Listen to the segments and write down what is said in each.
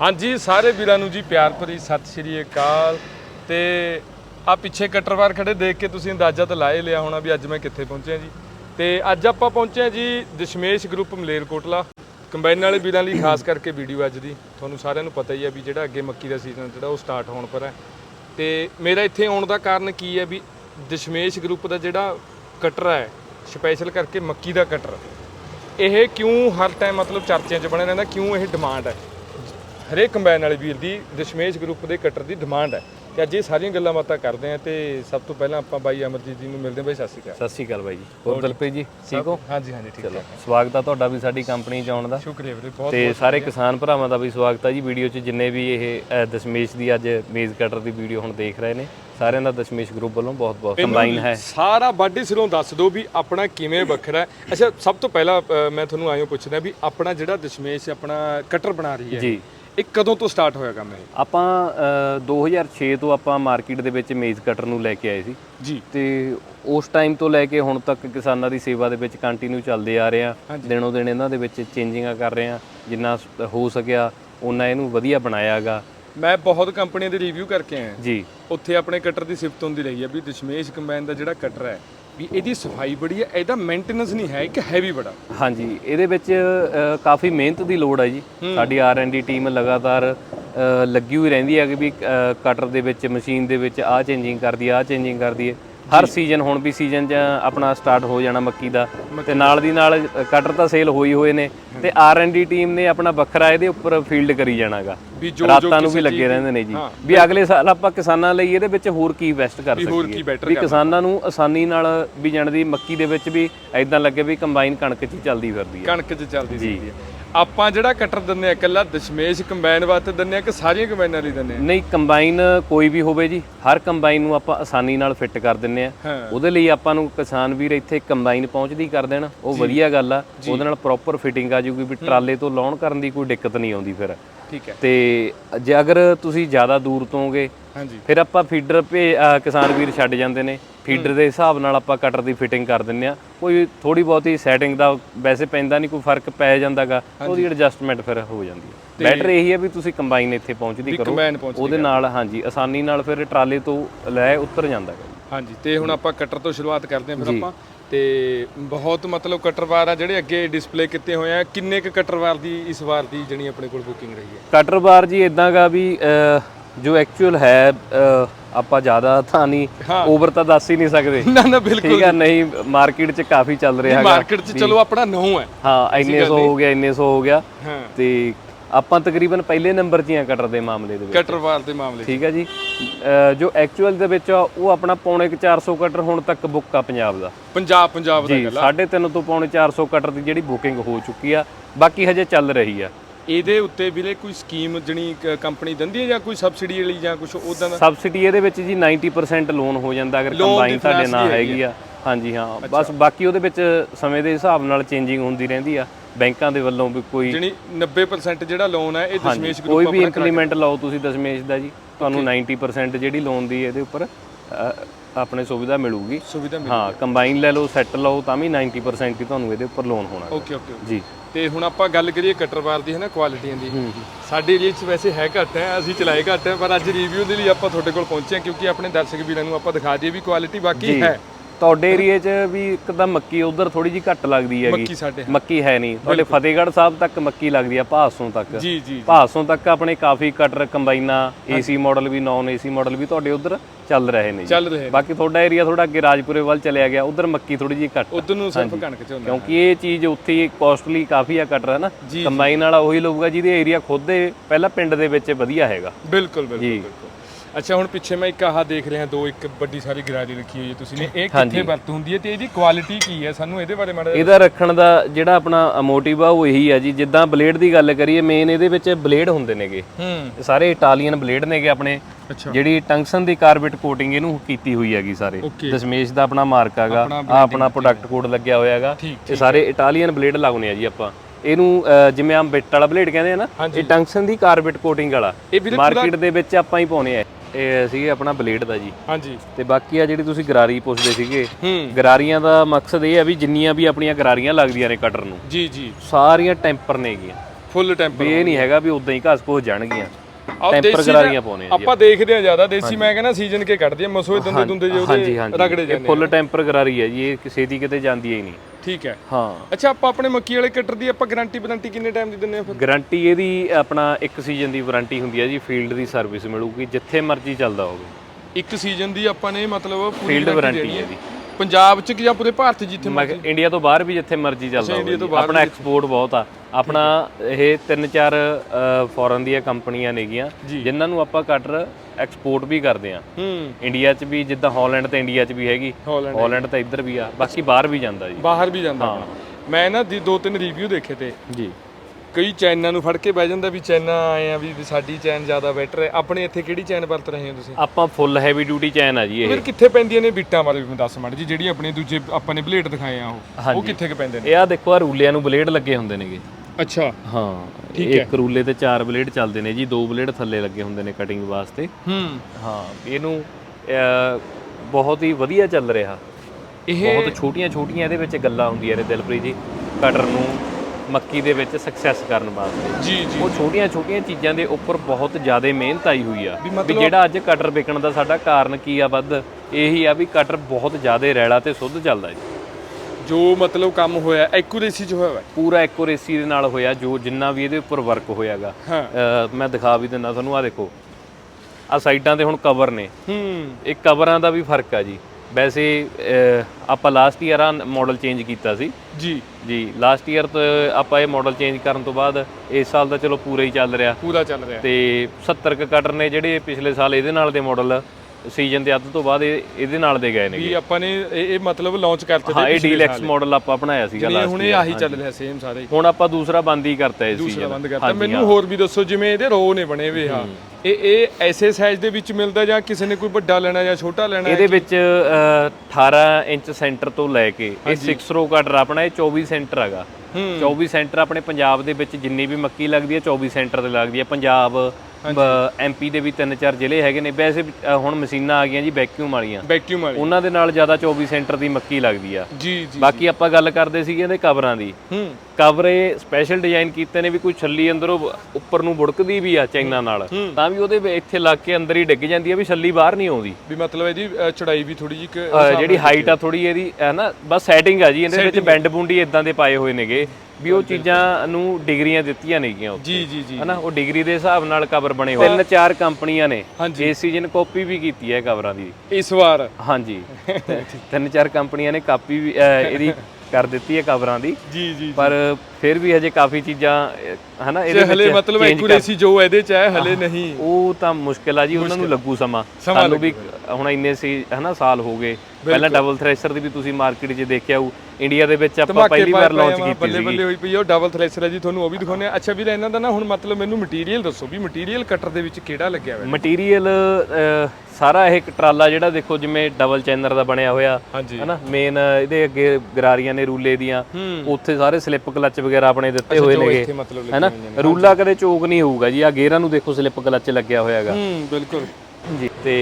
ਹਾਂਜੀ, ਸਾਰੇ ਵੀਰਾਂ ਨੂੰ ਜੀ ਪਿਆਰ ਭਰੀ ਸਤਿ ਸ਼੍ਰੀ ਅਕਾਲ। ਤੇ ਆ ਪਿੱਛੇ ਕਟਰਵਾਰ ਖੜੇ ਦੇਖ ਕੇ ਤੁਸੀਂ ਅੰਦਾਜ਼ਾ ਤਾਂ ਲਾਏ ਲਿਆ ਹੋਣਾ ਵੀ ਅੱਜ ਮੈਂ ਕਿੱਥੇ ਪਹੁੰਚਿਆ ਜੀ। ਤੇ ਅੱਜ ਆਪਾਂ ਪਹੁੰਚੇ ਜੀ ਦਸ਼ਮੇਸ਼ ਗਰੁੱਪ ਮਲੇਰਕੋਟਲਾ। ਕੰਬਾਈਨ ਵਾਲੇ ਵੀਰਾਂ ਲਈ ਖਾਸ ਕਰਕੇ ਵੀਡੀਓ ਅੱਜ ਦੀ। ਤੁਹਾਨੂੰ ਸਾਰਿਆਂ ਨੂੰ ਪਤਾ ਹੀ ਹੈ ਵੀ ਜਿਹੜਾ ਅੱਗੇ ਮੱਕੀ ਦਾ ਸੀਜ਼ਨ ਜਿਹੜਾ ਉਹ ਸਟਾਰਟ ਹੋਣ ਪਰ ਹੈ। ਤੇ ਮੇਰਾ ਇੱਥੇ ਆਉਣ ਦਾ ਕਾਰਨ ਕੀ ਹੈ ਵੀ ਦਸ਼ਮੇਸ਼ ਗਰੁੱਪ ਦਾ ਜਿਹੜਾ ਕਟਰ ਹੈ ਸਪੈਸ਼ਲ ਕਰਕੇ ਮੱਕੀ ਦਾ ਕਟਰ, ਇਹ ਕਿਉਂ ਹਰ ਟਾਈਮ ਮਤਲਬ ਚਰਚਿਆਂ 'ਚ ਬਣਿਆ ਰਹਿੰਦਾ, ਕਿਉਂ ਇਹ ਡਿਮਾਂਡ ਹੈ? ਹਰੇਕ ਕੰਬਾਈਨ ਵਾਲੇ ਵੀਰ ਦੀ ਦਸ਼ਮੇਸ਼ ਗਰੁੱਪ ਦੇ ਕਟਰ ਦੀ ਡਿਮਾਂਡ ਹੈ। ਤੇ ਅੱਜ ਇਹ ਸਾਰੀਆਂ ਗੱਲਾਂ ਬਾਤਾਂ ਕਰਦੇ ਆ ਤੇ ਸਭ ਤੋਂ ਪਹਿਲਾਂ ਆਪਾਂ ਬਾਈ ਅਮਰਜੀਤ ਜੀ ਨੂੰ ਮਿਲਦੇ ਹਾਂ। ਬਾਈ ਸਤਿ ਸ਼੍ਰੀ ਅਕਾਲ। ਸਤਿ ਸ਼੍ਰੀ ਅਕਾਲ ਬਾਈ ਜੀ। ਹੋਰ ਦਲਪ੍ਰੀਤ ਜੀ ਠੀਕ ਹੋ? ਹਾਂਜੀ ਹਾਂਜੀ ਠੀਕ ਚਲੋ ਸਵਾਗਤ ਆ ਤੁਹਾਡਾ ਵੀ ਸਾਡੀ ਕੰਪਨੀ ਚ ਆਉਣ ਦਾ। ਸ਼ੁਕਰੀਆ ਵੀਰੇ ਬਹੁਤ ਤੇ ਸਾਰੇ ਕਿਸਾਨ ਭਰਾਵਾਂ ਦਾ ਵੀ ਸਵਾਗਤ ਆ ਜੀ। ਵੀਡੀਓ 'ਚ ਜਿੰਨੇ ਵੀ ਇਹ ਦਸ਼ਮੇਸ਼ ਦੀ ਅੱਜ ਮੇਜ਼ ਕਟਰ ਦੀ ਵੀਡੀਓ ਹੁਣ ਦੇਖ ਰਹੇ ਨੇ ਸਾਰਿਆਂ ਦਾ ਦਸ਼ਮੇਸ਼ ਗਰੁੱਪ ਵੱਲੋਂ ਬਹੁਤ ਬਹੁਤ ਕੰਬਾਈਨ ਹੈ। ਸਾਰਾ ਬਾਡੀ ਸਿਰੋਂ ਦੱਸ ਦਿਓ ਵੀ ਆਪਣਾ ਕਿਵੇਂ ਵੱਖਰਾ ਹੈ। ਅੱਛਾ ਸਭ ਤੋਂ ਪਹਿਲਾਂ ਮੈਂ ਤੁਹਾਨੂੰ ਆਇਓ ਪੁੱਛਦਾ ਵੀ ਆਪਣਾ ਜਿਹੜਾ ਦਸ਼ਮੇਸ਼ ਆਪਣਾ ਕਟਰ ਬਣਾ ਰਹੀ ਹੈ ਜੀ। ਇਹ ਕਦੋਂ ਤੋਂ ਸਟਾਰਟ ਹੋਇਆ ਕੰਮ ਇਹ? ਆਪਾਂ ਅ, 2006 ਤੋਂ ਆਪਾਂ ਮਾਰਕੀਟ ਦੇ ਵਿੱਚ ਮੇਜ਼ ਕਟਰ ਨੂੰ ਲੈ ਕੇ ਆਏ ਸੀ। ਜੀ। ਤੇ ਉਸ ਟਾਈਮ ਤੋਂ ਲੈ ਕੇ ਹੁਣ ਤੱਕ ਕਿਸਾਨਾਂ ਦੀ ਸੇਵਾ ਦੇ ਵਿੱਚ ਕੰਟੀਨਿਊ ਚੱਲਦੇ ਆ ਰਹੇ ਆ। ਦਿਨੋਂ ਦਿਨ ਇਹਨਾਂ ਦੇ ਵਿੱਚ ਚੇਂਜਿੰਗਾਂ ਕਰ ਰਹੇ ਆ। ਜਿੰਨਾ ਸ- ਹੋ ਸਕਿਆ ਉਹਨਾਂ ਇਹਨੂੰ ਵਧੀਆ ਬਣਾਇਆਗਾ ਮੈਂ ਬਹੁਤ ਕੰਪਨੀਆਂ ਦੇ ਰਿਵਿਊ ਕਰਕੇ ਆਇਆ। ਜੀ। ਉੱਥੇ ਆਪਣੇ ਕਟਰ ਦੀ ਸਿਫਤ ਹੁੰਦੀ ਰਹੀ ਹੈ ਵੀ ਦਸ਼ਮੇਸ਼ ਕੰਬਾਈਨ ਦਾ ਜਿਹੜਾ ਕਟਰ ਹੈ ਵੀ ਇਹਦੀ ਸਫ਼ਾਈ ਬੜੀ ਹੈ ਇਹਦਾ ਮੇਨਟੇਨੈਂਸ ਨਹੀਂ ਹੈ ਇੱਕ ਹੈਵੀ ਬੜਾ। ਹਾਂਜੀ ਇਹਦੇ ਵਿੱਚ ਅ, ਕਾਫੀ ਮਿਹਨਤ ਦੀ ਲੋੜ ਹੈ ਜੀ। ਸਾਡੀ ਆਰ&ਡੀ ਟੀਮ ਲਗਾਤਾਰ ਅ, ਲੱਗੀ ਹੋਈ ਰਹਿੰਦੀ ਹੈ ਕਿ ਵੀ ਕਟਰ ਦੇ ਵਿੱਚ ਮਸ਼ੀਨ ਦੇ ਵਿੱਚ ਆਹ ਚੇਂਜਿੰਗ ਕਰਦੀ ਆ ਚੇਂਜਿੰਗ ਕਰਦੀ ਹੈ। ਹਰ ਸੀਜ਼ਨ ਹੁਣ ਵੀ ਸੀਜ਼ਨ 'ਚ ਆਪਣਾ ਸਟਾਰਟ ਹੋ ਜਾਣਾ ਮੱਕੀ ਦਾ। ਤੇ ਨਾਲ ਦੀ ਨਾਲ ਕਟਰ ਤਾਂ ਸੇਲ ਹੋਈ ਹੋਏ ਨੇ। ਤੇ ਆਰ&ਡੀ ਟੀਮ ਨੇ ਆਪਣਾ ਵੱਖਰਾ ਇਹਦੇ ਉੱਪਰ ਫੀਲਡ ਕਰੀ ਜਾਣਾਗਾ। ਰਾਤਾਂ ਨੂੰ ਵੀ ਲੱਗੇ ਰਹਿੰਦੇ ਨੇ ਜੀ। ਵੀ ਅਗਲੇ ਸਾਲ ਆਪਾਂ ਕਿਸਾਨਾਂ ਲਈ ਇਹਦੇ ਵਿੱਚ ਹੋਰ ਕੀ ਇਨਵੈਸਟ ਕਰ ਸਕੀਏ? ਵੀ ਕਿਸਾਨਾਂ ਨੂੰ ਆਸਾਨੀ ਨਾਲ ਵੀ ਜਾਣ ਦੀ ਮੱਕੀ ਦੇ ਵਿੱਚ ਵੀ ਐਦਾਂ ਲੱਗੇ ਵੀ ਕੰਬਾਈਨ ਕਣਕ 'ਚ ਚੱਲਦੀ ਫਿਰਦੀ ਹੈ। ਕਣਕ 'ਚ ਚੱਲਦੀ ਸੀ ਆਪਾਂ ਜਿਹੜਾ ਕਟਰ ਦਿੰਨੇ ਆ ਇਕੱਲਾ ਦਸ਼ਮੇਸ਼ ਕੰਬਾਈਨ ਵਾਸਤੇ ਦਿੰਨੇ ਆ ਕਿ ਸਾਰੀਆਂ ਕੰਬਾਈਨਾਂ ਲਈ ਦਿੰਨੇ ਆ ਨਹੀਂ ਕੰਬਾਈਨ ਕੋਈ ਵੀ ਹੋਵੇ ਜੀ ਹਰ ਕੰਬਾਈਨ ਨੂੰ ਆਪਾਂ ਆਸਾਨੀ ਨਾਲ ਫਿੱਟ ਕਰ ਦਿੰਨੇ ਆ ਉਹਦੇ ਲਈ ਆਪਾਂ ਨੂੰ ਕਿਸਾਨ ਵੀਰ ਇੱਥੇ ਕੰਬਾਈਨ ਪਹੁੰਚਦੀ ਕਰ ਦੇਣ ਉਹ ਵਧੀਆ ਗੱਲ ਆ। ਉਹਦੇ ਨਾਲ ਪ੍ਰੋਪਰ ਫਿਟਿੰਗ ਆ ਜੂਗੀ ਵੀ ਟਰਾਲੇ ਤੋਂ ਲਾਉਣ ਕਰਨ ਦੀ ਕੋਈ ਦਿੱਕਤ ਨਹੀਂ ਆਉਂਦੀ ਫਿਰ। ਠੀਕ ਹੈ। ਤੇ ਜੇ ਅਗਰ ਤੁਸੀਂ ਜ਼ਿਆਦਾ ਦੂਰ ਤੋਂ ਹੋਗੇ ਹਾਂਜੀ। ਫਿਰ ਆਪਾਂ ਫੀਡਰ ਭੇ ਕਿਸਾਨ ਵੀਰ ਛੱਡ ਜਾਂਦੇ ਨੇ। ਫੀਡਰ ਦੇ ਹਿਸਾਬ ਨਾਲ ਆਪਾਂ ਕਟਰ ਦੀ ਫਿਟਿੰਗ ਕਰ ਦਿੰਨੇ ਆ ਕੋਈ ਥੋੜੀ ਬਹੁਤੀ ਸੈਟਿੰਗ ਦਾ ਵੈਸੇ ਪੈਂਦਾ ਨਹੀਂ ਕੋਈ ਫ਼ਰਕ ਪੈ ਜਾਂਦਾਗਾ ਉਹਦੀ ਐਡਜਸਟਮੈਂਟ ਫਿਰ ਹੋ ਜਾਂਦੀ ਹੈ। ਬੈਟਰ ਇਹੀ ਹੈ ਵੀ ਤੁਸੀਂ ਕੰਬਾਈਨ ਇੱਥੇ ਪਹੁੰਚਦੀ ਕਰੋ। ਕੰਬਾਈਨ ਪਹੁੰਚ ਉਹਦੇ ਨਾਲ ਹਾਂਜੀ ਆਸਾਨੀ ਨਾਲ ਫਿਰ ਟਰਾਲੇ ਤੋਂ ਲੈ ਉਤਰ ਜਾਂਦਾ ਹੈ ਹਾਂਜੀ ਤੇ ਹੁਣ ਆਪਾਂ ਕਟਰ ਤੋਂ ਸ਼ੁਰੂਆਤ ਕਰਦੇ ਹਾਂ ਫਿਰ ਆਪਾਂ ਤੇ ਬਹੁਤ ਮਤਲਬ ਕਟਰਵਾਰ ਆ ਜਿਹੜੇ ਅੱਗੇ ਡਿਸਪਲੇ ਕੀਤੇ ਹੋਏ ਆ। ਕਿੰਨੇ ਕ ਕਟਰਵਾਰ ਦੀ ਇਸ ਵਾਰ ਦੀ ਜਣੀ ਆਪਣੇ ਕੋਲ ਬੁਕਿੰਗ ਰਹੀ ਹੈ? ਕਟਰ ਬਾਰ ਜੀ ਇਦਾਂਗਾ ਵੀ ਜੋ ਐਕਚੁਅਲ ਹੈ ਆਪਾਂ ਜ਼ਿਆਦਾ ਤਾਂ ਨਹੀਂ ਓਵਰ ਤਾਂ ਦੱਸ ਹੀ ਨਹੀਂ ਸਕਦੇ। ਨਾ ਨਾ ਬਿਲਕੁਲ ਠੀਕ ਹੈ ਨਹੀਂ ਮਾਰਕੀਟ 'ਚ ਕਾਫੀ ਚੱਲ ਰਿਹਾ ਹੈਗਾ ਮਾਰਕੀਟ 'ਚ ਚਲੋ ਆਪਣਾ ਨਹੁੰ ਹੈ। ਹਾਂ ਇੰਨੇ ਸੌ ਹੋ ਗਿਆ ਇੰਨੇ ਸੌ ਹੋ ਗਿਆ। ਤੇ ਆਪਾਂ ਤਕਰੀਬਨ ਪਹਿਲੇ ਨੰਬਰ 'ਚ ਹੀ ਆ ਕਟਰ ਦੇ ਮਾਮਲੇ ਦੇ ਵਿੱਚ। ਕਟਰਵਾਰ ਦੇ ਮਾਮਲੇ 'ਚ। ਠੀਕ ਹੈ ਜੀ। ਜੋ ਐਕਚੁਅਲ ਦੇ ਵਿੱਚ ਆ, ਉਹ ਆਪਣਾ ਪੌਣੇ ਕੁ 400 ਕਟਰ ਹੁਣ ਤੱਕ ਬੁੱਕ ਆ ਪੰਜਾਬ ਦਾ। ਪੰਜਾਬ ਪੰਜਾਬ ਦਾ ਜੀ 3.5 ਤੋਂ ਪੌਣੇ 400 ਕਟਰ ਦੀ ਜਿਹੜੀ ਬੁਕਿੰਗ ਹੋ ਚੁੱਕੀ ਆ ਬਾਕੀ ਹਜੇ ਚੱਲ ਰਹੀ ਆ। ਇਹਦੇ ਉੱਤੇ ਵੀਰੇ ਕੋਈ ਸਕੀਮ ਜਣੀ ਕੰਪਨੀ ਦਿੰਦੀ ਹੈ ਜਾਂ ਕੋਈ ਸਬਸਿਡੀ ਵਾਲੀ ਜਾਂ ਕੁਝ ਉਦਾਂ ਦਾ? ਸਬਸਿਡੀ ਇਹਦੇ ਵਿੱਚ ਜੀ 90% ਲੋਨ ਹੋ ਜਾਂਦਾ ਅਗਰ ਕੰਬਾਈਨ ਤੁਹਾਡੇ ਨਾਲ ਹੈਗੀ ਆ। ਹਾਂਜੀ ਹਾਂ। ਬਸ ਬਾਕੀ ਉਹਦੇ ਵਿੱਚ ਸਮੇਂ ਦੇ ਹਿਸਾਬ ਨਾਲ ਚੇਂਜਿੰਗ ਹੁੰਦੀ ਰਹਿੰਦੀ ਆ। ਬੈਂਕਾਂ ਦੇ ਵੱਲੋਂ ਵੀ ਕੋਈ ਜਣੀ 90% ਜਿਹੜਾ ਲੋਨ ਹੈ ਇਹ ਦਸ਼ਮੇਸ਼ ਗਰੁੱਪ ਕੋਈ ਵੀ ਇੰਪਲੀਮੈਂਟ ਲਾਓ ਤੁਸੀਂ ਦਸ਼ਮੇਸ਼ ਦਾ ਜੀ। ਤੁਹਾਨੂੰ 90% ਜਿਹੜੀ ਲੋਨ ਦੀ ਇਹਦੇ ਉੱਪਰ ਆਪਣੇ ਸੁਵਿਧਾ ਮਿਲੂਗੀ। ਸੁਵਿਧਾ ਮਿਲ ਹਾਂ ਕੰਬਾਈਨ ਲੈ ਲਓ ਸੈੱਟ ਲਓ ਤਾਂ ਵੀ 90% ਹੀ ਤੁਹਾਨੂੰ ਇਹਦੇ ਉੱਪਰ ਲੋਨ ਹੋਣਾ। ਓਕੇ ਓਕੇ ਜੀ। ਤੇ ਹੁਣ ਆਪਾਂ ਗੱਲ ਕਰੀਏ ਕਟਰਵਾਰ ਦੀ ਹੈ ਨਾ ਕੁਆਲਿਟੀਆਂ ਦੀ ਸਾਡੇ ਏਰੀਆ 'ਚ ਵੈਸੇ ਹੈ ਘੱਟ ਹੈ ਅਸੀਂ ਚਲਾਏ ਘੱਟ ਹੈ ਪਰ ਅੱਜ ਰਿਵਿਊ ਦੇ ਲਈ ਆਪਾਂ ਤੁਹਾਡੇ ਕੋਲ ਪਹੁੰਚੇ ਹਾਂ ਕਿਉਂਕਿ ਆਪਣੇ ਦਰਸ਼ਕ ਵੀਰਾਂ ਨੂੰ ਆਪਾਂ ਦਿਖਾ ਦਈਏ ਵੀ ਕੁਆਲਿਟੀ ਬਾਕੀ ਹੈ। ਤੁਹਾਡੇ ਏਰੀਏ 'ਚ ਵੀ ਇੱਕ ਤਾਂ ਮੱਕੀ ਉਧਰ ਥੋੜੀ ਜੀ ਘੱਟ ਲੱਗਦੀ ਹੈਗੀ। ਮੱਕੀ ਸਾਡੇ ਮੱਕੀ ਹੈ ਨਹੀਂ। ਤੁਹਾਡੇ ਫਤਿਹਗੜ੍ਹ ਸਾਹਿਬ ਤੱਕ ਮੱਕੀ ਲੱਗਦੀ ਆ ਭਾਸੋਂ ਤੱਕ। ਜੀ ਜੀ ਭਾਸੋਂ ਤੱਕ ਆਪਣੇ ਕਾਫੀ ਕਟਰ ਕੰਬਾਈਨਾਂ ਏਸੀ ਮਾਡਲ ਵੀ ਨਾਨ ਏਸੀ ਮਾਡਲ ਵੀ ਤੁਹਾਡੇ ਉਧਰ ਚੱਲ ਰਹੇ ਨੇ ਚੱਲ ਰਹੇ ਬਾਕੀ ਤੁਹਾਡਾ ਏਰੀਆ ਥੋੜਾ ਅੱਗੇ ਰਾਜਪੁਰੇ ਵੱਲ ਚਲਿਆ ਗਿਆ ਉਧਰ ਮੱਕੀ ਥੋੜੀ ਜੀ ਘੱਟ ਉਧਰ ਨੂੰ ਸਿਰਫ ਕਣਕ ਚ ਹੁੰਦਾ। ਕਿਉਂਕਿ ਇਹ ਚੀਜ਼ ਉੱਥੇ ਕਾਸਟਲੀ ਕਾਫੀ ਆ ਕਟਰ ਹੈ ਨਾ। ਕੰਬਾਈਨ ਵਾਲਾ ਉਹੀ ਲਊਗਾ ਜਿਹਦੇ ਏਰੀਆ ਖੁਦ ਦੇ ਪਹਿਲਾਂ ਪਿੰਡ ਦੇ ਵਿੱਚ ਵਧੀਆ ਹੈਗਾ। ਬਿਲਕੁਲ ਬਿਲਕੁਲ ਬਿਲਕੁਲ। ਅੱਛਾ ਹੁਣ ਪਿੱਛੇ ਮੈਂ ਇੱਕ ਆਹ ਦੇਖ ਰਿਹਾ ਦੋ ਇੱਕ ਵੱਡੀ ਸਾਰੀ ਗਰਾਰੀ ਰੱਖੀ ਹੋਈ ਹੈ ਤੁਸੀਂ ਨੇ। ਇਹ ਕਿੱਥੇ ਵਰਤ ਹੁੰਦੀ ਹੈ ਤੇ ਇਹਦੀ ਕੁਆਲਿਟੀ ਕੀ ਹੈ? ਸਾਨੂੰ ਇਹਦੇ ਬਾਰੇ ਮਾੜਾ ਇਹਦਾ ਰੱਖਣ ਦਾ ਜਿਹੜਾ ਆਪਣਾ ਮੋਟਿਵ ਆ ਉਹ ਇਹੀ ਆ ਜੀ। ਜਿੱਦਾਂ ਬਲੇਡ ਦੀ ਗੱਲ ਕਰੀਏ ਮੇਨ ਇਹਦੇ ਵਿੱਚ ਬਲੇਡ ਹੁੰਦੇ ਨੇਗੇ। ਹੂੰ। ਇਹ ਸਾਰੇ ਇਟਾਲੀਅਨ ਬਲੇਡ ਨੇਗੇ ਆਪਣੇ। ਅੱਛਾ। ਜਿਹੜੀ ਟੰਗਸਨ ਦੀ ਕਾਰਬੇਟ ਕੋਟਿੰਗ ਇਹਨੂੰ ਕੀਤੀ ਹੋਈ ਹੈਗੀ ਸਾਰੇ। Okay. ਦਸ਼ਮੇਸ਼ ਦਾ ਆਪਣਾ ਮਾਰਕ ਹੈਗਾ ਆ ਆਪਣਾ ਪ੍ਰੋਡਕਟ ਕੋਡ ਲੱਗਿਆ ਹੋਇਆ ਹੈਗਾ। ਠੀਕ, ਇਹ ਸਾਰੇ ਇਟਾਲੀਅਨ ਬਲੇਡ ਲਾਉਨੇ ਆ ਜੀ ਆਪਾਂ। ਇਹਨੂੰ ਅਹ, ਜਿਵੇਂ ਆਮ ਬਿੱਟ ਵਾਲਾ ਬਲੇਡ ਕਹਿੰਦੇ ਆ ਨਾ ਇਹ ਟੰਗਸਨ ਦੀ ਕਾਰਬੇਟ ਕੋਟਿੰਗ ਵਾਲਾ। ਇਹ ਵੀਰੇ ਮਾਰਕੀਟ ਦੇ ਵਿੱਚ ਆਪਾਂ ਹੀ ਪਾਉਨੇ ਆ। ਇਹ ਸੀਗੇ ਆਪਣਾ ਬਲੇਡ ਦਾ ਜੀ। ਹਾਂਜੀ। ਤੇ ਬਾਕੀ ਆ ਜਿਹੜੀ ਤੁਸੀਂ ਗਰਾਰੀ ਪੁੱਛਦੇ ਸੀਗੇ ਗਰਾਰੀਆਂ ਦਾ ਮਕਸਦ ਇਹ ਹੈ ਵੀ ਜਿੰਨੀਆਂ ਵੀ ਆਪਣੀਆਂ ਗਰਾਰੀਆਂ ਲੱਗਦੀਆਂ ਨੇ ਕਟਰ ਨੂੰ ਜੀ ਜੀ। ਸਾਰੀਆਂ ਟੈਂਪਰ ਨੇਗੀਆਂ ਫੁੱਲ ਟੈਂਪਰ ਇਹ ਨਹੀਂ ਹੈਗਾ ਵੀ ਉਦਾਂ ਹੀ ਘਾਸ ਘੋਸ ਜਾਣਗੀਆਂ। ਟੈਂਪਰ ਦੇਸੀ ਕਰਾਰੀਆਂ ਪਾਉਣੇ ਆ ਆਪਾਂ ਦੇਖਦੇ ਆ ਜ਼ਿਆਦਾ। ਦੇਸੀ ਮੈਂ ਕਹਿੰਦਾ ਸੀਜ਼ਨ ਕੇ ਕੱਢਦੀ ਆ ਮਸੋਏ ਦੰਦੇ ਦੁੰਦੇ ਜੇ ਉਹਦੇ ਰਗੜੇ ਜਾਂਦੇ ਫੁੱਲ ਟੈਂਪਰ ਕਰਾਰੀ ਹੈ ਜੀ। ਇਹ ਕਿਸੇ ਦੀ ਕਿਤੇ ਜਾਂਦੀ ਹੀ ਨਹੀਂ। ਠੀਕ ਹੈ। ਹਾਂ। ਅੱਛਾ ਆਪਾਂ ਆਪਣੇ ਮੱਕੀ ਵਾਲੇ ਕਟਰ ਦੀ ਆਪਾਂ ਗਾਰੰਟੀ ਵਾਰੰਟੀ ਕਿੰਨੇ ਟਾਈਮ ਦੀ ਦਿੰਨੇ ਆ ਫਿਰ? ਗਾਰੰਟੀ ਇਹਦੀ ਆਪਣਾ ਇੱਕ ਸੀਜ਼ਨ ਦੀ ਵਾਰੰਟੀ ਹੁੰਦੀ ਹੈ ਜੀ ਫੀਲਡ ਦੀ ਸਰਵਿਸ ਮਿਲੂਗੀ ਜਿੱਥੇ ਮਰਜ਼ੀ ਚੱਲਦਾ ਹੋਵੇ। ਇੱਕ ਸੀਜ਼ਨ ਦੀ ਆਪਾਂ ਨੇ ਮਤਲਬ ਪੂਰੀ ਫੀਲਡ ਵਾਰੰਟੀ ਹੈ। ਜੀ ਪੰਜਾਬ ਚ ਜਾਂ ਪੂਰੇ ਭਾਰਤ ਜਿੱਥੇ ਮੈਂ ਕਿਹਾ ਇੰਡੀਆ ਤੋਂ ਬਾਹਰ ਵੀ ਜਿੱਥੇ ਮਰਜ਼ੀ ਚੱਲਦਾ ਇੰਡੀਆ ਤੋਂ। ਆਪਣਾ ਐਕਸਪੋਰਟ ਬਹੁਤ ਆ। ਆਪਣਾ ਇਹ ਤਿੰਨ ਚਾਰ ਫੋਰਨ ਦੀਆਂ ਕੰਪਨੀਆਂ ਨੇਗੀਆਂ ਜਿਨ੍ਹਾਂ ਨੂੰ ਆਪਾਂ ਕਟਰ ਐਕਸਪੋਰਟ ਵੀ ਕਰਦੇ ਆ ਹੂੰ। ਇੰਡੀਆ 'ਚ ਵੀ ਜਿੱਦਾਂ ਹਾਲੈਂਡ ਤੇ ਇੰਡੀਆ 'ਚ ਵੀ ਹੈਗੀ ਹਾਲੈਂਡ ਹਾਲੈਂਡ ਤਾਂ ਇੱਧਰ ਵੀ ਆ ਬਾਕੀ ਬਾਹਰ ਵੀ ਜਾਂਦਾ ਜੀ। ਬਾਹਰ ਵੀ ਜਾਂਦਾ। ਮੈਂ ਨਾ ਦੀ ਦੋ ਤਿੰਨ ਰਿਵਿਊ ਦੇਖੇ ਤੇ। ਜੀ। ਕਈ ਚੈਨਾਂ ਨੂੰ ਫੜ ਕੇ ਬਹਿ ਜਾਂਦਾ ਵੀ ਚੈਨਾ ਆਏ ਆ ਵੀ ਸਾਡੀ ਚੈਨ ਜ਼ਿਆਦਾ ਬੈਟਰ ਹੈ। ਆਪਣੇ ਇੱਥੇ ਕਿਹੜੀ ਚੈਨ ਵਰਤ ਰਹੇ ਹੋ ਤੁਸੀਂ? ਆਪਾਂ ਫੁੱਲ ਹੈਵੀ ਡਿਊਟੀ ਚੈਨ ਆ ਜੀ ਇਹ। ਫਿਰ ਕਿੱਥੇ ਪੈਂਦੀਆਂ ਨੇ ਬਿੱਟਾਂ ਬਾਰੇ ਵੀ ਦੱਸ ਮੜ ਜੀ ਜਿਹੜੀ ਆਪਣੇ ਦੂਜੇ ਆਪਾਂ ਨੇ ਬਲੇਡ ਦਿਖਾਏ ਆ ਉਹ। ਉਹ ਕਿੱਥੇ ਕਿ ਪੈਂਦੇ ਨੇ? ਇਹ ਆ ਦੇਖੋ ਆ ਰੂਲਿਆਂ ਨੂੰ ਬਲੇਡ ਲੱਗੇ ਹੁੰਦੇ ਨੇਗੇ। ਅੱਛਾ। ਹਾਂ ਇਹ ਇੱਕ ਰੂਲੇ ਤੇ ਚਾਰ ਬਲੇਡ ਚੱਲਦੇ ਨੇ ਜੀ ਦੋ ਬਲੇਡ ਥੱਲੇ ਲੱਗੇ ਹੁੰਦੇ ਨੇ ਕਟਿੰਗ ਵਾਸਤੇ। ਹੂੰ। ਹਾਂ ਇਹਨੂੰ ਅਹ, ਬਹੁਤ ਹੀ ਵਧੀਆ ਚੱਲ ਰਿਹਾ। ਇਹ ਬਹੁਤ ਛੋਟੀਆਂ ਛੋਟੀਆਂ ਇਹਦੇ ਵਿੱਚ ਗੱਲਾਂ ਹੁੰਦੀਆਂ ਨੇ ਦਿਲਪ੍ਰੀਤ ਜੀ ਕਟਰ ਨੂੰ। ਮੱਕੀ ਦੇ ਵਿੱਚ ਸਕਸੈਸ ਕਰਨ ਵਾਸਤੇ। ਜੀ ਜੀ। ਉਹ ਛੋਟੀਆਂ ਛੋਟੀਆਂ ਚੀਜ਼ਾਂ ਦੇ ਉੱਪਰ ਬਹੁਤ ਜ਼ਿਆਦਾ ਮਿਹਨਤ ਆਈ ਹੋਈ ਆ। ਵੀ ਜਿਹੜਾ ਅੱਜ ਕਟਰ ਵਿਕਣ ਦਾ ਸਾਡਾ ਕਾਰਨ ਕੀ ਆ ਵੱਧ ਇਹੀ ਆ ਵੀ ਕਟਰ ਬਹੁਤ ਜ਼ਿਆਦਾ ਰੈਲਾ ਤੇ ਸੁੱਧ ਚੱਲਦਾ ਜੀ। ਜੋ ਮਤਲਬ ਕੰਮ ਹੋਇਆ ਐਕੂਰੇਸੀ ਚ ਹੋਇਆ ਪੂਰਾ ਐਕੂਰੇਸੀ ਦੇ ਨਾਲ ਹੋਇਆ ਜੋ ਜਿੰਨਾ ਵੀ ਇਹਦੇ ਉੱਪਰ ਵਰਕ ਹੋਇਆਗਾ। ਮੈਂ ਦਿਖਾ ਵੀ ਦਿੰਦਾ ਤੁਹਾਨੂੰ ਆ ਦੇਖੋ। ਆ ਸਾਈਡਾਂ ਤੇ ਹੁਣ ਕਵਰ ਨੇ। ਹੂੰ। ਇਹ ਕਵਰਾਂ ਦਾ ਵੀ ਫ਼ਰਕ ਆ ਜੀ। ਵੈਸੇ ਆਪਾਂ ਲਾਸਟ ਈਅਰ ਆ ਮਾਡਲ ਚੇਂਜ ਕੀਤਾ ਸੀ। ਜੀ। ਜੀ ਲਾਸਟ ਈਅਰ ਤੋਂ ਆਪਾਂ ਇਹ ਮਾਡਲ ਚੇਂਜ ਕਰਨ ਤੋਂ ਬਾਅਦ ਇਸ ਸਾਲ ਦਾ ਚਲੋ ਪੂਰਾ ਹੀ ਚੱਲ ਰਿਹਾ। ਪੂਰਾ ਚੱਲ ਰਿਹਾ। ਤੇ 70 ਕ ਕਟਰ ਨੇ ਜਿਹੜੇ ਪਿਛਲੇ ਸਾਲ ਇਹਦੇ ਨਾਲ ਦੇ ਮਾਡਲ ਸੀਜ਼ਨ ਦੇ ਅੱਧ ਤੋਂ ਬਾਅਦ ਇਹ ਇਹਦੇ ਨਾਲ ਦੇ ਗਏ ਨੇ ਵੀ ਆਪਾਂ ਨੇ ਇਹ ਇਹ ਮਤਲਬ ਲਾਂਚ ਕਰਤੇ ਹਾਂ ਇਹ ਡੀਲੈਕਸ ਮਾਡਲ ਆਪਾਂ ਬਣਾਇਆ ਸੀਗਾ ਲਾਸਟ ਹੁਣ ਇਹ ਆਹੀ ਚੱਲ ਰਿਹਾ ਸੇਮ ਸਾਰੇ ਹੁਣ ਆਪਾਂ ਦੂਸਰਾ ਬੰਦ ਹੀ ਕਰਤਾ ਇਸ ਦੂਸਰਾ ਸੀਜ਼ਨ ਬੰਦ ਕਰਤਾ। ਮੈਨੂੰ ਹੋਰ ਵੀ ਦੱਸੋ ਜਿਵੇਂ ਇਹਦੇ ਰੋ ਨੇ ਬਣੇ ਹੋਏ ਆ। ਇਹ ਇਹ ਐਸੇ ਸਾਈਜ਼ ਦੇ ਵਿੱਚ ਮਿਲਦਾ ਜਾਂ ਕਿਸੇ ਨੇ ਕੋਈ ਵੱਡਾ ਲੈਣਾ ਜਾਂ ਛੋਟਾ ਲੈਣਾ? ਇਹਦੇ ਵਿੱਚ ਅਹ, 18 ਇੰਚ ਸੈਂਟਰ ਤੋਂ ਲੈ ਕੇ ਇਹ 6 ਰੋ ਕਟਰ ਆਪਣਾ ਇਹ 24 ਸੈਂਟਰ ਹੈਗਾ। ਹੂੰ। 24 ਸੈਂਟਰ ਆਪਣੇ ਪੰਜਾਬ ਦੇ ਵਿੱਚ ਜਿੰਨੀ ਵੀ ਮੱਕੀ ਲੱਗਦੀ ਹੈ 24 ਸੈਂਟਰ ਤੇ ਲੱਗਦੀ ਹੈ। ਪੰਜਾਬ ਐਮਪੀ ਦੇ ਵੀ ਤਿੰਨ ਚਾਰ ਜ਼ਿਲ੍ਹੇ ਹੈਗੇ ਨੇ। ਵੈਸੇ ਹੁਣ ਮਸ਼ੀਨਾਂ ਆ ਗਈਆਂ ਜੀ ਵੈਕਿਊਮ ਵਾਲੀਆਂ। ਵੈਕਿਊਮ ਵਾਲੀ ਉਹਨਾਂ ਦੇ ਨਾਲ ਜ਼ਿਆਦਾ 24 ਸੈਂਟਰ ਦੀ ਮੱਕੀ ਲੱਗਦੀ ਆ। ਜੀ ਜੀ ਬਾਕੀ ਆਪਾਂ ਗੱਲ ਕਰਦੇ ਸੀਗੇ ਇਹਦੇ ਕਵਰਾਂ ਦੀ। ਹੂੰ। ਕਵਰ ਸਪੈਸ਼ਲ ਡਿਜ਼ਾਈਨ ਕੀਤੇ ਨੇ ਵੀ ਕੋਈ ਛੱਲੀ ਅੰਦਰੋਂ ਉੱਪਰ ਨੂੰ ਬੁੜਕਦੀ ਵੀ ਆ ਚੈਨਾਂ ਨਾਲ ਤਾਂ ਵੀ ਉਹਦੇ ਇੱਥੇ ਲੱਗ ਕੇ ਅੰਦਰ ਹੀ ਡਿੱਗ ਜਾਂਦੀ ਆ ਵੀ ਛੱਲੀ ਬਾਹਰ ਨਹੀਂ ਆਉਂਦੀ। ਵੀ ਮਤਲਬ ਇਹਦੀ ਚੜਾਈ ਵੀ ਥੋੜੀ ਜਿਹੀ ਜਿਹੜੀ ਹਾਈਟ ਆ ਥੋੜੀ ਇਹਦੀ ਹੈ ਨਾ ਬਸ ਸੈਟਿੰਗ ਆ ਜੀ ਇਹਦੇ ਵਿੱਚ ਬੈਂਡ ਬੁੰਡੀ ਇਦਾਂ ਦੇ ਪਾਏ ਹੋਏ ਨੇਗੇ ਵੀ ਉਹ ਚੀਜ਼ਾਂ ਨੂੰ ਡਿਗਰੀਆਂ ਦਿੱਤੀਆਂ ਨੇਗੀਆਂ ਉੱਥੇ। ਜੀ ਜੀ ਜੀ। ਹਨਾ ਉਹ ਡਿਗਰੀ ਦੇ ਹਿਸਾਬ ਨਾਲ ਕਵਰ ਬਣੇ ਹੋਏ ਤਿੰਨ ਚਾਰ ਕੰਪਨੀਆਂ ਨੇ। ਇਸ ਸੀਜ਼ਨ ਕਾਪੀ ਵੀ ਕੀਤੀ ਹੈ ਕਵਰਾਂ ਦੀ। ਇਸ ਵਾਰ। ਹਾਂਜੀ। ਤਿੰਨ ਚਾਰ ਕੰਪਨੀਆਂ ਨੇ ਕਾਪੀ ਵੀ ਇਹਦੀ ਕਰ ਦਿੱਤੀ ਹੈ ਕਵਰਾਂ ਦੀ। ਜੀ ਜੀ। ਪਰ ਫਿਰ ਵੀ ਹਜੇ ਕਾਫੀ ਚੀਜ਼ਾਂ ਹਨਾ ਤੇ ਹਲੇ ਮਤਲਬ ਐਕੂਰੇਸੀ ਜੋ ਇਹਦੇ ਚ ਹੈ ਹਲੇ ਨਹੀਂ। ਉਹ ਤਾਂ ਮੁਸ਼ਕਿਲ ਆ ਜੀ ਉਹਨਾਂ ਨੂੰ ਲੱਗੂ ਸਮਾਂ। ਸਾਨੂੰ ਵੀ ਹੁਣ ਇੰਨੇ ਸੀ ਹਨਾ ਸਾਲ ਹੋ ਗਏ। ਪਹਿਲਾਂ ਡਬਲ ਥ੍ਰੈਸ਼ਰ ਦੀ ਵੀ ਤੁਸੀਂ ਮਾਰਕੀਟ 'ਚ ਦੇਖਿਆ ਹੋਊ ਇੰਡੀਆ ਦੇ ਵਿੱਚ ਆਪਾਂ ਪਹਿਲੀ ਵਾਰ ਲਾਂਚ ਕੀਤੀ ਬੱਲੇ ਸੀ ਬੱਲੇ ਹੋਈ ਪਈ ਉਹ ਡਬਲ ਥ੍ਰੈਸ਼ਰ ਹੈ ਜੀ ਤੁਹਾਨੂੰ ਉਹ ਵੀ ਦਿਖਾਉਂਦੇ ਆ। ਅੱਛਾ ਵੀਰ ਇਹਨਾਂ ਦਾ ਨਾ ਹੁਣ ਮਤਲਬ ਮੈਨੂੰ ਮਟੀਰੀਅਲ ਦੱਸੋ ਵੀ ਮਟੀਰੀਅਲ ਕਟਰ ਦੇ ਵਿੱਚ ਕਿਹੜਾ ਲੱਗਿਆ ਹੋਇਆ? ਮਟੀਰੀਅਲ ਸਾਰਾ ਇਹ ਟਰਾਲਾ ਜਿਹੜਾ ਦੇਖੋ ਜਿਵੇਂ ਡਬਲ ਚੈਨਰ ਦਾ ਬਣਿਆ ਹੋਇਆ ਹਨਾ ਮੇਨ ਇਹਦੇ ਅੱਗੇ ਗਰਾਰੀਆਂ ਨੇ ਰੂਲੇ ਦੀਆਂ ਹੂੰ। ਉੱਥੇ ਸਾਰੇ ਸਲਿੱਪ ਕਲੱਚ ਵਗੈਰਾ ਆਪਣੇ ਦਿੱਤੇ ਹੋਏ ਨੇਗੇ। ਹੈਨਾ? ਰੂਲਾ ਕਦੇ ਚੋਕ ਨਹੀਂ ਹੋਊਗਾ ਜੀ। ਆ ਗੇਅਰਾਂ ਨੂੰ ਦੇਖੋ ਸਲਿੱਪ ਕਲੱਚ ਲੱਗਿਆ ਹੋਇਆ ਹੈਗਾ। ਹੂੰ ਬਿਲਕੁਲ। ਜੀ ਤੇ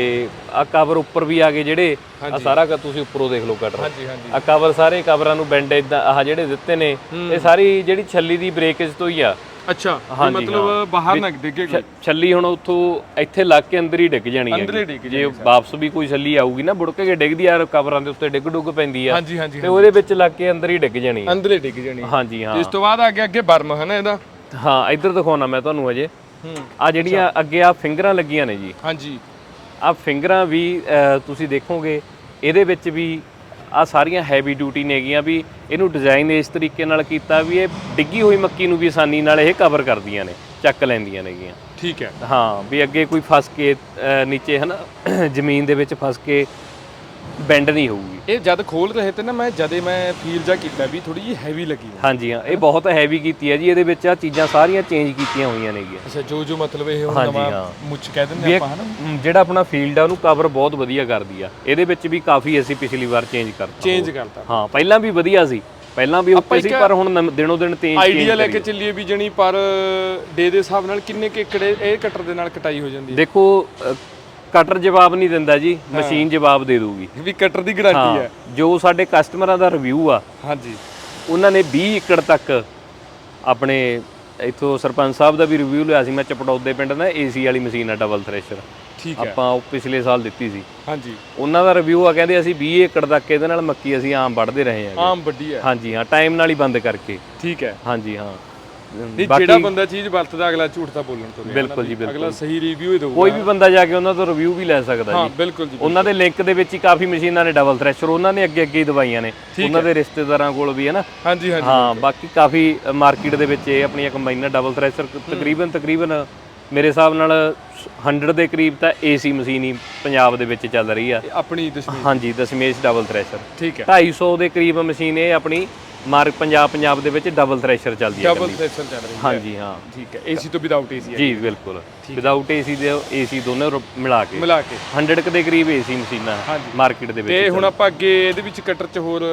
ਆ ਕਵਰ ਉੱਪਰ ਵੀ ਆ ਗਏ ਜਿਹੜੇ ਆ ਸਾਰਾ ਕ ਤੁਸੀਂ ਉੱਪਰੋਂ ਦੇਖ ਲਓ ਕਟਰ ਹਾਂਜੀ ਹਾਂਜੀ। ਆ ਕਵਰ ਸਾਰੇ ਕਵਰਾਂ ਨੂੰ ਬੈਂਡ ਇਦਾਂ ਆਹ ਜਿਹੜੇ ਦਿੱਤੇ ਨੇ ਇਹ ਸਾਰੀ ਜਿਹੜੀ ਛੱਲੀ ਦੀ ਬ੍ਰੇਕੇਜ ਤੋਂ ਹੀ ਆ। ਅੱਛਾ ਵੀ ਹਾਂਜੀ, ਮਤਲਬ ਬਾਹਰ ਨਾ ਡਿੱਗੇ ਕੋਈ ਛੱਲੀ ਹੁਣ ਉੱਥੋਂ ਇੱਥੇ ਲੱਗ ਕੇ ਅੰਦਰ ਹੀ ਡਿੱਗ ਜਾਣੀ ਅੰਦਰ ਹੀ ਹੈ ਡਿੱਗ ਜੇ ਵਾਪਸ ਵੀ ਕੋਈ ਛੱਲੀ ਆਊਗੀ ਨਾ ਬੁੜਕ ਕੇ ਡਿੱਗਦੀ ਆ ਕਵਰਾਂ ਦੇ ਉੱਤੇ ਡਿੱਗ ਡੁੱਗ ਪੈਂਦੀ ਆ। ਹਾਂਜੀ ਹਾਂਜੀ ਤੇ ਉਹਦੇ ਵਿੱਚ ਲੱਗ ਕੇ ਅੰਦਰ ਹੀ ਡਿੱਗ ਜਾਣੀ ਆ। ਅੰਦਰੇ ਡਿੱਗ ਜਾਣੀ ਹਾਂਜੀ ਹਾਂ। ਇਸ ਤੋਂ ਬਾਅਦ ਆ ਗਿਆ ਅੱਗੇ ਬਰਮ ਹੈ ਨਾ ਇਹਦਾ? ਹਾਂ ਇੱਧਰ ਦਿਖਾਉਣਾ ਮੈਂ ਤੁਹਾਨੂੰ ਅਜੇ। ਹੂੰ ਆ ਜਿਹੜੀਆਂ ਅੱਗੇ ਆ ਫਿੰਗਰਾਂ ਲੱਗੀਆਂ ਨੇ ਜੀ। ਹਾਂਜੀ। ਆ ਫਿੰਗਰਾਂ ਵੀ ਅਹ, ਤੁਸੀਂ ਦੇਖੋਗੇ ਇਹਦੇ ਵਿੱਚ ਵੀ ਆ ਸਾਰੀਆਂ ਹੈਵੀ ਡਿਊਟੀ ਨੇਗੀਆਂ ਵੀ ਇਹਨੂੰ ਡਿਜ਼ਾਈਨ ਇਸ ਤਰੀਕੇ ਨਾਲ ਕੀਤਾ ਵੀ ਇਹ ਡਿੱਗੀ ਹੋਈ ਮੱਕੀ ਨੂੰ ਵੀ ਆਸਾਨੀ ਨਾਲ ਇਹ ਕਵਰ ਕਰਦੀਆਂ ਨੇ ਚੱਕ ਲੈਂਦੀਆਂ ਨੇਗੀਆਂ ਠੀਕ ਹੈ। ਹਾਂ ਵੀ ਅੱਗੇ ਕੋਈ ਫਸ ਕੇ ਨੀਚੇ ਹਨਾ ਜ਼ਮੀਨ ਦੇ ਵਿੱਚ ਫਸ ਕੇ ਬੈਂਡ ਨਹੀਂ ਹੋਊਗੀ। ਇਹ ਜਦ ਖੋਲ ਰਹੇ ਤੇ ਨਾ ਮੈਂ ਜਦੇ ਮੈਂ ਫੀਲ ਜਾ ਕੀਤਾ ਵੀ ਥੋੜੀ ਜਿਹੀ ਹੈਵੀ ਲੱਗੀ। ਹਾਂਜੀ ਹਾਂ ਇਹ ਬਹੁਤ ਹੈਵੀ ਕੀਤੀ ਹੈ ਜੀ ਇਹਦੇ ਵਿੱਚ ਆ ਚੀਜ਼ਾਂ ਸਾਰੀਆਂ ਚੇਂਜ ਕੀਤੀਆਂ ਹੋਈਆਂ ਨੇਗੀਆਂ ਅੱਛਾ ਜੋ ਜੋ ਮਤਲਬ ਇਹ ਹੁਣ ਨਵਾਂ ਹਾਂ। ਮੁੱਛ ਕਹਿ ਦਿੰਦੇ ਆਪਾਂ ਹਨਾ? ਜਿਹੜਾ ਆਪਣਾ ਫੀਲਡ ਆ ਉਹਨੂੰ ਕਵਰ ਬਹੁਤ ਵਧੀਆ ਕਰਦੀ ਆ। ਇਹਦੇ ਵਿੱਚ ਵੀ ਕਾਫੀ ਅਸੀਂ ਪਿਛਲੀ ਵਾਰ ਚੇਂਜ ਕਰਤਾ। ਚੇਂਜ ਕਰਤਾ। ਹਾਂ ਪਹਿਲਾਂ ਵੀ ਵਧੀਆ ਸੀ। ਪਹਿਲਾਂ ਵੀ ਉੱਪਰ ਸੀ ਪਰ ਹੁਣ ਦਿਨੋਂ ਦਿਨ ਤੇਜ਼ ਆਈਡੀਆ ਲੈ ਕੇ ਚੱਲੀਏ ਵੀ ਜਣੀ ਪਰ ਡੇ ਦੇ ਹਿਸਾਬ ਨਾਲ ਕਿੰਨੇ ਕਿ ਏਕੜੇ ਇਹ ਕਟਰ ਦੇ ਨਾਲ ਕਟਾਈ ਹੋ ਜਾਂਦੀ ਦੇਖੋ ਅ, ਕਟਰ ਜਵਾਬ ਨਹੀਂ ਦਿੰਦਾ ਜੀ ਮਸ਼ੀਨ ਜਵਾਬ ਦੇ ਦੂਗੀ। ਵੀ ਕਟਰ ਦੀ ਗਾਰੰਟੀ ਹੈ ਜੋ ਸਾਡੇ ਕਸਟਮਰਾਂ ਦਾ ਰਿਵਿਊ ਆ ਹਾਂਜੀ। ਉਹਨਾਂ ਨੇ 20 ਏਕੜ ਤੱਕ ਆਪਣੇ ਇੱਥੋਂ ਸਰਪੰਚ ਸਾਹਿਬ ਦਾ ਵੀ ਰਿਵਿਊ ਲਿਆ ਸੀ ਮੈਂ ਚਪੜੌਦੇ ਪਿੰਡ ਦਾ ਏਸੀ ਵਾਲੀ ਮਸ਼ੀਨ ਆ ਡਬਲ ਥ੍ਰੈਸ਼ਰ ਠੀਕ ਹੈ। ਆਪਾਂ ਉਹ ਪਿਛਲੇ ਸਾਲ ਦਿੱਤੀ ਸੀ। ਹਾਂਜੀ। ਉਹਨਾਂ ਦਾ ਰਿਵਿਊ ਆ ਕਹਿੰਦੇ ਅਸੀਂ 20 ਏਕੜ ਤੱਕ ਇਹਦੇ ਨਾਲ ਮੱਕੀ ਅਸੀਂ ਆਮ ਵੱਢਦੇ ਰਹੇ ਹਾਂ ਆਮ ਵੱਡੀ ਹੈ। ਹਾਂਜੀ ਹਾਂ ਟਾਈਮ ਨਾਲ ਹੀ ਬੰਦ ਕਰਕੇ। ਠੀਕ ਹੈ। ਹਾਂਜੀ ਹਾਂ। ਨਹੀਂ ਜਿਹੜਾ ਬੰਦਾ ਚੀਜ਼ ਵਰਤਦਾ ਅਗਲਾ ਝੂਠ ਤਾਂ ਬੋਲਣ ਤੋਂ ਰਿਹਾ ਬਿਲਕੁਲ ਜੀ ਬਿਲਕੁਲ ਅਗਲਾ ਸਹੀ ਰਿਵਿਊ ਹੀ ਦੇਊਗਾ। ਕੋਈ ਵੀ ਬੰਦਾ ਜਾ ਕੇ ਉਹਨਾਂ ਤੋਂ ਰਿਵਿਊ ਵੀ ਲੈ ਸਕਦਾ ਹਾਂ ਜੀ। ਬਿਲਕੁਲ ਜੀ ਉਹਨਾਂ ਦੇ ਲਿੰਕ ਦੇ ਵਿੱਚ ਹੀ ਕਾਫੀ ਮਸ਼ੀਨਾਂ ਨੇ ਡਬਲ ਥ੍ਰੈਸ਼ਰ ਉਹਨਾਂ ਨੇ ਅੱਗੇ ਅੱਗੇ ਹੀ ਦਵਾਈਆਂ ਨੇ। ਉਹਨਾਂ ਦੇ ਰਿਸ਼ਤੇਦਾਰਾਂ ਕੋਲ ਵੀ ਹੈ ਨਾ। ਹਾਂਜੀ ਹਾਂਜੀ ਹਾਂ ਬਾਕੀ ਕਾਫੀ ਮਾਰਕੀਟ ਦੇ ਵਿੱਚ ਇਹ ਆਪਣੀਆਂ ਕੰਬਾਈਨਾਂ ਡਬਲ ਥ੍ਰੈਸ਼ਰ ਤਕਰੀਬਨ ਤਕਰੀਬਨ ਮੇਰੇ ਹਿਸਾਬ ਨਾਲ 100 ਦੇ ਕਰੀਬ ਤਾਂ ਏਸੀ ਮਸ਼ੀਨ ਹੀ ਪੰਜਾਬ ਦੇ ਵਿੱਚ ਚੱਲ ਰਹੀ ਆ। ਆਪਣੀ ਦਸ਼ਮੇਸ਼। ਹਾਂਜੀ ਦਸ਼ਮੇਸ਼ ਡਬਲ ਥ੍ਰੈਸ਼ਰ ਠੀਕ ਹੈ। 250 ਦੇ ਕਰੀਬ ਮਸ਼ੀਨ ਇਹ ਆਪਣੀ ਮਾਰ ਪੰਜਾਬ ਪੰਜਾਬ ਦੇ ਵਿੱਚ ਡਬਲ ਥ੍ਰੈਸ਼ਰ ਚੱਲਦੀ ਹੈ ਡਬਲ ਸੈਸ਼ਨ ਚੱਲ ਰਹੀ ਹੈ। ਹਾਂਜੀ ਹਾਂ। ਠੀਕ ਹੈ। ਏਸੀ ਤੋਂ ਵਿਦਆਊਟ ਏਸੀ ਹੈ। ਜੀ ਬਿਲਕੁਲ। ਵਿਦਆਊਟ ਏਸੀ ਦੇ ਏਸੀ ਦੋਨੇ ਮਿਲਾ ਕੇ। ਮਿਲਾ ਕੇ। 100 ਕੁ ਦੇ ਕਰੀਬ ਏਸੀ ਮਸ਼ੀਨਾਂ ਹਾਂਜੀ। ਮਾਰਕੀਟ ਦੇ ਵਿੱਚ ਤੇ ਹੁਣ ਆਪਾਂ ਅੱਗੇ ਇਹਦੇ ਵਿੱਚ ਕਟਰ ਚ ਹੋਰ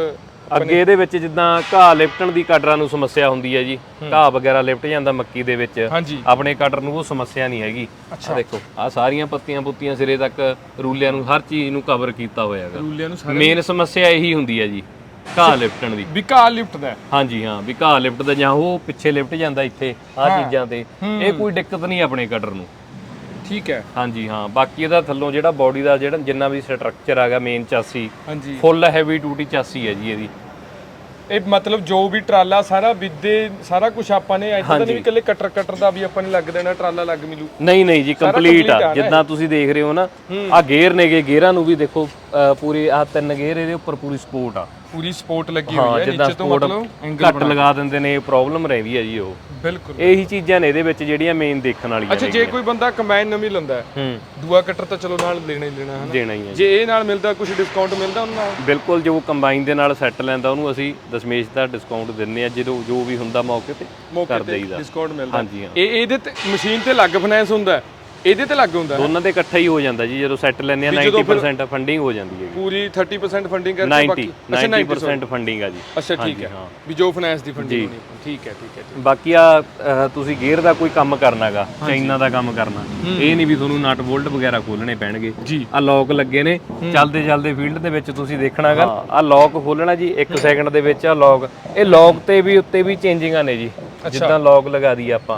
ਅੱਗੇ ਇਹਦੇ ਵਿੱਚ ਜਿੱਦਾਂ ਘਾਹ ਲਿਫਟਣ ਦੀ ਕਟਰਾਂ ਨੂੰ ਸਮੱਸਿਆ ਹੁੰਦੀ ਹੈ ਜੀ। ਘਾਹ ਵਗੈਰਾ ਲਿਫਟ ਜਾਂਦਾ ਮੱਕੀ ਦੇ ਵਿੱਚ। ਆਪਣੇ ਕਟਰ ਨੂੰ ਉਹ ਸਮੱਸਿਆ ਨਹੀਂ ਹੈਗੀ। ਆ ਦੇਖੋ ਆ ਸਾਰੀਆਂ ਪੱਤੀਆਂ ਪੁੱਤੀਆਂ ਸਿਰੇ ਤੱਕ ਰੂਲਿਆਂ ਨੂੰ ਹਰ ਚੀਜ਼ ਨੂੰ ਕਵਰ ਕੀਤਾ ਹੋਇਆ ਹੈਗਾ। ਰੂਲਿਆਂ ਨੂੰ ਸਾਰੇ ਮੇਨ ਸਮੱਸਿਆ ਇਹੀ ਹੁੰਦੀ ਹੈ ਜੀ। ਘਾਹ ਲਿਫਟਣ ਦੀ। ਵਿਕਾ ਲਿਫਟ ਦਾ ਹੈ। ਹਾਂਜੀ ਹਾਂ ਵੀ ਘਾਹ ਲਿਫਟ ਦਾ ਜਾਂ ਉਹ ਪਿੱਛੇ ਲਿਫਟ ਜਾਂਦਾ ਇੱਥੇ ਆ ਚੀਜ਼ਾਂ ਤੇ। ਇਹ ਕੋਈ ਦਿੱਕਤ ਨਹੀਂ ਆਪਣੇ ਕਟਰ ਨੂੰ। ਠੀਕ ਹੈ। ਹਾਂਜੀ ਹਾਂ ਬਾਕੀ ਇਹਦਾ ਥੱਲੋਂ ਜਿਹੜਾ ਬਾਡੀ ਦਾ ਜਿਹੜਾ ਜਿੰਨਾ ਵੀ ਸਟਰਕਚਰ ਹੈਗਾ main chassis full heavy duty chassis ਹੈ ਜੀ ਇਹਦੀ। ਇਹ ਮਤਲਬ ਜੋ ਵੀ ਟਰਾਲਾ ਸਾਰਾ ਵਿਦੇ ਸਾਰਾ ਕੁਝ ਆਪਾਂ ਨੇ ਤਾਂ ਨਹੀਂ ਵੀ ਇਕੱਲੇ ਕਟਰ ਕਟਰ ਦਾ ਵੀ ਆਪਾਂ ਨੇ ਲੱਗ ਦੇਣਾ ਟਰਾਲਾ ਲੱਗ ਮਿਲੂ। ਨਹੀਂ ਨਹੀਂ ਜੀ ਕੰਪਲੀਟ ਆ। ਜਿੱਦਾਂ ਤੁਸੀਂ ਦੇਖ ਰਹੇ ਹੋ ਨਾ ਆ ਗੇਅਰ ਨੇਗੇ ਗੇਅਰਾਂ ਨੂੰ ਵੀ ਦੇਖੋ ਪੂਰੇ ਆ ਤਿੰਨ ਗੇਅਰ ਇਹਦੇ ਉੱਪਰ ਪੂਰੀ ਸਪੋਰਟ ਆ। ਪੂਰੀ ਸਪੋਰਟ ਲੱਗੀ ਹੋਈ ਹੈ ਨੀਚੇ ਤੋਂ ਮਤਲਬ ਐਂਗਲ ਘੱਟ ਲਗਾ ਦਿੰਦੇ ਨੇ ਪ੍ਰੋਬਲਮ ਰਹਿੰਦੀ ਹੈ ਜੀ ਉਹ। ਬਿਲਕੁਲ। ਇਹੀ ਚੀਜ਼ਾਂ ਨੇ ਇਹਦੇ ਵਿੱਚ ਜਿਹੜੀਆਂ ਮੇਨ ਦੇਖਣ ਵਾਲੀਆਂ ਅੱਛਾ ਜੇ ਕੋਈ ਬੰਦਾ ਕੰਬਾਈਨ ਨਵੀਂ ਲੈਂਦਾ ਹੈ, ਦੂਆ ਕਟਰ ਤਾਂ ਚਲੋ ਨਾਲ ਲੈਣਾ ਹੀ ਲੈਣਾ ਹੈ ਦੇਣਾ ਹੀ ਹੈ ਜੇ ਇਹ ਨਾਲ ਮਿਲਦਾ ਕੁਝ ਡਿਸਕਾਊਂਟ ਮਿਲਦਾ ਉਹਨਾਂ ਨਾਲ? ਬਿਲਕੁਲ ਜੋ ਕੰਬਾਈਨ ਦੇ ਨਾਲ ਸੈੱਟ ਲੈਂਦਾ ਉਹਨੂੰ ਅਸੀਂ ਦਸ਼ਮੇਸ਼ ਦਾ ਡਿਸਕਾਊਂਟ ਦਿੰਨੇ ਆ ਜਦੋਂ ਜੋ ਵੀ ਹੁੰਦਾ ਮੌਕੇ ਤੇ ਕਰ ਦੇਈਦਾ। ਡਿਸਕਾਊਂਟ ਮਿਲਦਾ। ਹਾਂਜੀ ਹਾਂ। ਇਹ ਇਹਦੇ ਤੇ ਮਸ਼ੀਨ ਤੇ ਲੱਗ ਫਾਈਨੈਂਸ ਹੁੰਦਾ ਹੈ, ਇਹਦੇ ਤੇ ਲੱਗ ਹੁੰਦਾ। ਦੋਨਾਂ ਦੇ ਇਕੱਠਾ ਹੀ ਹੋ ਜਾਂਦਾ ਜੀ ਜਦੋਂ ਸੈੱਟ ਲੈਂਦੇ ਆ 90% ਫੰਡਿੰਗ ਹੋ ਜਾਂਦੀ ਹੈ ਪੂਰੀ 30% ਫੰਡਿੰਗ ਕਰਕੇ 90 ਬਾਕੀ ਅੱਛਾ 90% 90% ਫੰਡਿੰਗ ਆ ਜੀ। ਅੱਛਾ ਠੀਕ ਹੈ। ਵੀ ਜੋ ਫਾਈਨੈਂਸ ਦੀ ਫੰਡਿੰਗ ਹੋਣੀ ਠੀਕ ਹੈ ਠੀਕ ਹੈ ਬਾਕੀ ਆ ਤੁਸੀਂ ਗੇਅਰ ਦਾ ਕੋਈ ਕੰਮ ਕਰਨਾਗਾ ਚਾਈਨਾ ਦਾ ਕੰਮ ਕਰਨਾ ਇਹ ਨਹੀਂ ਵੀ ਤੁਹਾਨੂੰ ਨਟ ਬੋਲਟ ਵਗੈਰਾ ਖੋਲਣੇ ਪੈਣਗੇ। ਆ ਲੌਕ ਲੱਗੇ ਨੇ। ਚੱਲਦੇ ਚੱਲਦੇ ਫੀਲਡ ਦੇ ਵਿੱਚ ਤੁਸੀਂ ਦੇਖਣਾਗਾ। ਆ ਲੌਕ ਖੋਲਣਾ ਜੀ 1 ਸੈਕਿੰਡ ਦੇ ਵਿੱਚ ਆ ਲੌਕ ਇਹ ਲੌਕ ਤੇ ਵੀ ਉੱਤੇ ਵੀ ਚੇਂਜਿੰਗਾਂ ਨੇ ਜੀ। ਜਿੱਦਾਂ ਲੌਕ ਲਗਾ ਦੀ ਆਪਾਂ।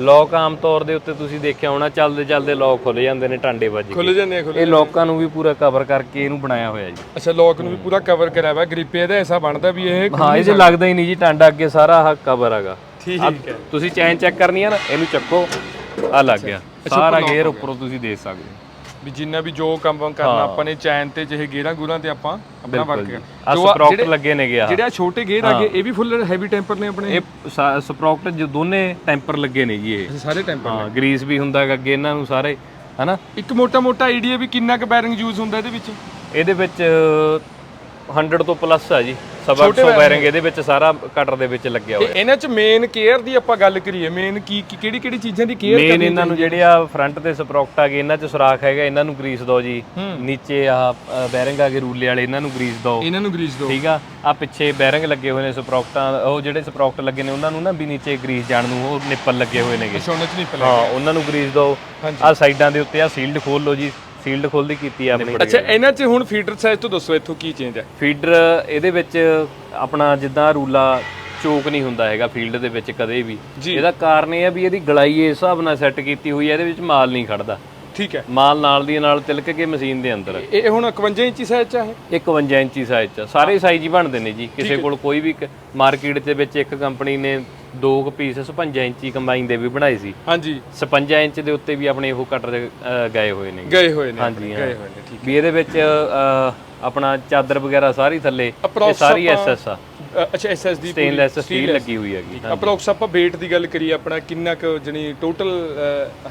ਲੌਕ ਆਮ ਤੌਰ ਦੇ ਉੱਤੇ ਤੁਸੀਂ ਦੇਖਿਆ ਹੋਣਾ ਚੱਲਦੇ ਚੱਲਦੇ ਲੌਕ ਖੁੱਲ ਜਾਂਦੇ ਨੇ ਟਾਂਡੇ ਵੱਜ ਕੇ ਖੁੱਲ ਜਾਂਦੇ ਆ ਖੁੱਲ ਇਹ ਲੌਕਾਂ ਨੂੰ ਵੀ ਪੂਰਾ ਕਵਰ ਕਰਕੇ ਇਹਨੂੰ ਬਣਾਇਆ ਹੋਇਆ ਜੀ। ਅੱਛਾ ਲੋਕ ਨੂੰ ਵੀ ਪੂਰਾ ਕਵਰ ਕਰਿਆ ਹੋਇਆ ਗ੍ਰਿਪ ਇਹਦਾ ਐਸਾ ਬਣਦਾ ਵੀ ਇਹ ਹਾਂ ਇਹ ਲੱਗਦਾ ਹੀ ਨਹੀਂ ਜੀ ਟਾਂਡਾ ਅੱਗੇ ਸਾਰਾ ਆਹ ਕਵਰ ਹੈਗਾ। ਠੀਕ ਹੈ। ਤੁਸੀਂ ਚੈਨ ਚੈੱਕ ਕਰਨੀ ਆ ਨਾ ਇਹਨੂੰ ਚੱਕੋ ਆ ਲੱਗ ਗਿਆ। ਸਾਰਾ ਗੇਅਰ ਉੱਪਰੋਂ ਤੁਸੀਂ ਦੇਖ ਸਕਦੇ ਹੋ। ਵੀ ਜਿੰਨਾ ਵੀ ਜੋ ਕੰਮ ਕਰਨਾ ਆਪਾਂ ਨੇ ਚੈਨ ਤੇ ਜਿਹੇ ਗੇਰਾਂ ਗੂਰਾਂ ਤੇ ਆਪਾਂ ਆਪਣਾ ਵਰਕ ਆ ਸਪਰੋਕਟ ਲੱਗੇ ਨੇਗੇ ਆ ਜਿਹੜੇ ਆਹ ਛੋਟੇ ਗੇਅਰ ਆਗੇ ਇਹ ਵੀ ਫੁੱਲ ਹੈਵੀ ਟੈਂਪਰ ਨੇ ਆਪਣੇ? ਇਹ ਸਪਰੋਕਟ ਜੋ ਦੋਨੇ ਟੈਂਪਰ ਲੱਗੇ ਨੇ ਜੀ ਇਹ ਸਾਰੇ ਟੈਂਪਰ ਹਾਂ ਗਰੀਸ ਵੀ ਹੁੰਦਾ ਹੈਗਾ ਅੱਗੇ ਇਹਨਾਂ ਨੂੰ ਸਾਰੇ ਹਨਾ? ਇੱਕ ਮੋਟਾ ਮੋਟਾ ਆਈਡੀਆ ਵੀ ਕਿੰਨਾ ਕੁ ਬੈਰਿੰਗ ਯੂਜ਼ ਹੁੰਦਾ ਇਹਦੇ ਵਿੱਚ? ਇਹਦੇ ਵਿੱਚ 100 ਤੋਂ ਪਲੱਸ ਆ ਜੀ। ਸਵਾ 100 ਬੈਰਿੰਗ ਇਹਦੇ ਵਿੱਚ ਸਾਰਾ ਕਟਰ ਦੇ ਵਿੱਚ ਲੱਗਿਆ ਹੋਇਆ। ਇਹਨਾਂ ਚ ਮੇਨ ਕੇਅਰ ਦੀ ਆਪਾਂ ਗੱਲ ਕਰੀਏ ਮੇਨ ਕੀ ਕਿਹੜੀ ਕਿਹੜੀ ਚੀਜ਼ਾਂ ਦੀ ਕੇਅਰ ਮੇਨ ਇਹਨਾਂ ਨੂੰ ਜਿਹੜੇ ਆ ਫਰੰਟ ਤੇ ਸਪਰੋਕਟ ਆ ਗਏ ਇਹਨਾਂ 'ਚ ਸੁਰਾਖ ਹੈਗਾ ਇਹਨਾਂ ਨੂੰ ਗਰੀਸ ਦਿਓ ਜੀ। ਨੀਚੇ ਆ ਬੈਰਿੰਗ ਆ ਗਏ ਰੂਲੇ ਵਾਲੇ ਇਹਨਾਂ ਨੂੰ ਗਰੀਸ ਦਿਓ ਇਹਨਾਂ ਨੂੰ ਗਰੀਸ ਦੋ। ਠੀਕ ਆ? ਆ ਪਿੱਛੇ ਬੈਰਿੰਗ ਲੱਗੇ ਹੋਏ ਨੇ ਸਪਰੋਕਟਾਂ ਉਹ ਜਿਹੜੇ ਸਪਰੋਕਟ ਲੱਗੇ ਨੇ ਉਹਨਾਂ ਨੂੰ ਨਾ ਵੀ ਨੀਚੇ ਗਰੀਸ ਜਾਣ ਨੂੰ ਉਹ ਨਿੱਪਲ ਲੱਗੇ ਹੋਏ ਨੇਗੇ। ਸੋਨੇ ਚ ਨਹੀਂ ਪਲੇ ਹਾਂ ਉਹਨਾਂ ਨੂੰ ਗਰੀਸ ਦਿਓ ਆ ਸਾਈਡਾਂ ਦੇ ਉੱਤੇ ਆ ਸੀਲਡ ਖੋਲ ਲਓ ਜੀ। ਸੀਲਡ ਖੋਲਦੀ ਕੀਤੀ ਆ ਆਪਣੀ। ਅੱਛਾ ਇਹਨਾਂ ਚ ਹੁਣ ਫੀਡਰ ਸਾਈਜ਼ ਤੋਂ ਦੱਸੋ ਇੱਥੋਂ ਕੀ ਚੇਂਜ ਹੈ ਫੀਡਰ ਇਹਦੇ ਵਿੱਚ ਆਪਣਾ ਜਿੱਦਾਂ ਰੂਲਾ ਚੋਕ ਨਹੀਂ ਹੁੰਦਾ ਹੈਗਾ ਫੀਲਡ ਦੇ ਵਿੱਚ ਕਦੇ ਵੀ। ਇਹਦਾ ਕਾਰਨ ਇਹ ਆ ਵੀ ਇਹਦੀ ਗਲਾਈ ਇਸ ਹਿਸਾਬ ਨਾਲ ਸੈੱਟ ਕੀਤੀ ਹੋਈ ਹੈ ਇਹਦੇ ਵਿੱਚ ਮਾਲ ਨਹੀਂ ਖੜਦਾ। ਠੀਕ ਹੈ। ਮਾਲ ਨਾਲ ਦੀ ਨਾਲ ਤਿਲਕ ਕੇ ਮਸ਼ੀਨ ਦੇ ਅੰਦਰ। ਇਹ ਹੁਣ 51 ਇੰਚੀ ਸਾਈਜ਼ ਚ ਹੈ ਇਹ? 51 ਇੰਚੀ ਸਾਈਜ਼ ਚ ਸਾਰੇ ਸਾਈਜ਼ ਹੀ ਬਣਦੇ ਨੇ ਜੀ। ਕਿਸੇ ਕੋਲ ਕੋਈ ਵੀ ਮਾਰਕੀਟ ਦੇ ਵਿੱਚ ਇੱਕ ਕੰਪਨੀ ਨੇ ਦੋ ਕੁ ਪੀਸ 56 ਇੰਚੀ ਕੰਬਾਈਨ ਦੇ ਵੀ ਬਣਾਏ ਸੀ। ਹਾਂਜੀ। 56 ਇੰਚ ਦੇ ਉੱਤੇ ਵੀ ਆਪਣੇ ਉਹ ਕਟਰ ਗਏ ਹੋਏ ਨੇ। ਗਏ ਹੋਏ ਨੇ ਹਾਂਜੀ ਗਏ ਹੋਏ ਨੇ ਠੀਕ ਵੀ ਇਹਦੇ ਵਿੱਚ ਆਪਣਾ ਚਾਦਰ ਵਗੈਰਾ ਸਾਰੀ ਥੱਲੇ ਇਹ ਸਾਰੀ ਐਸਐਸ ਆ। ਅੱਛਾ ਐਸਐਸਡੀ ਸਟੇਨਲੈਸ ਸਟੀਲ ਲੱਗੀ ਹੋਈ ਹੈਗੀ ਅਪਰੋਕਸ ਆਪਾਂ weight ਦੀ ਗੱਲ ਕਰੀਏ ਆਪਣਾ ਕਿੰਨਾ ਕੁ ਜਣੀ ਟੋਟਲ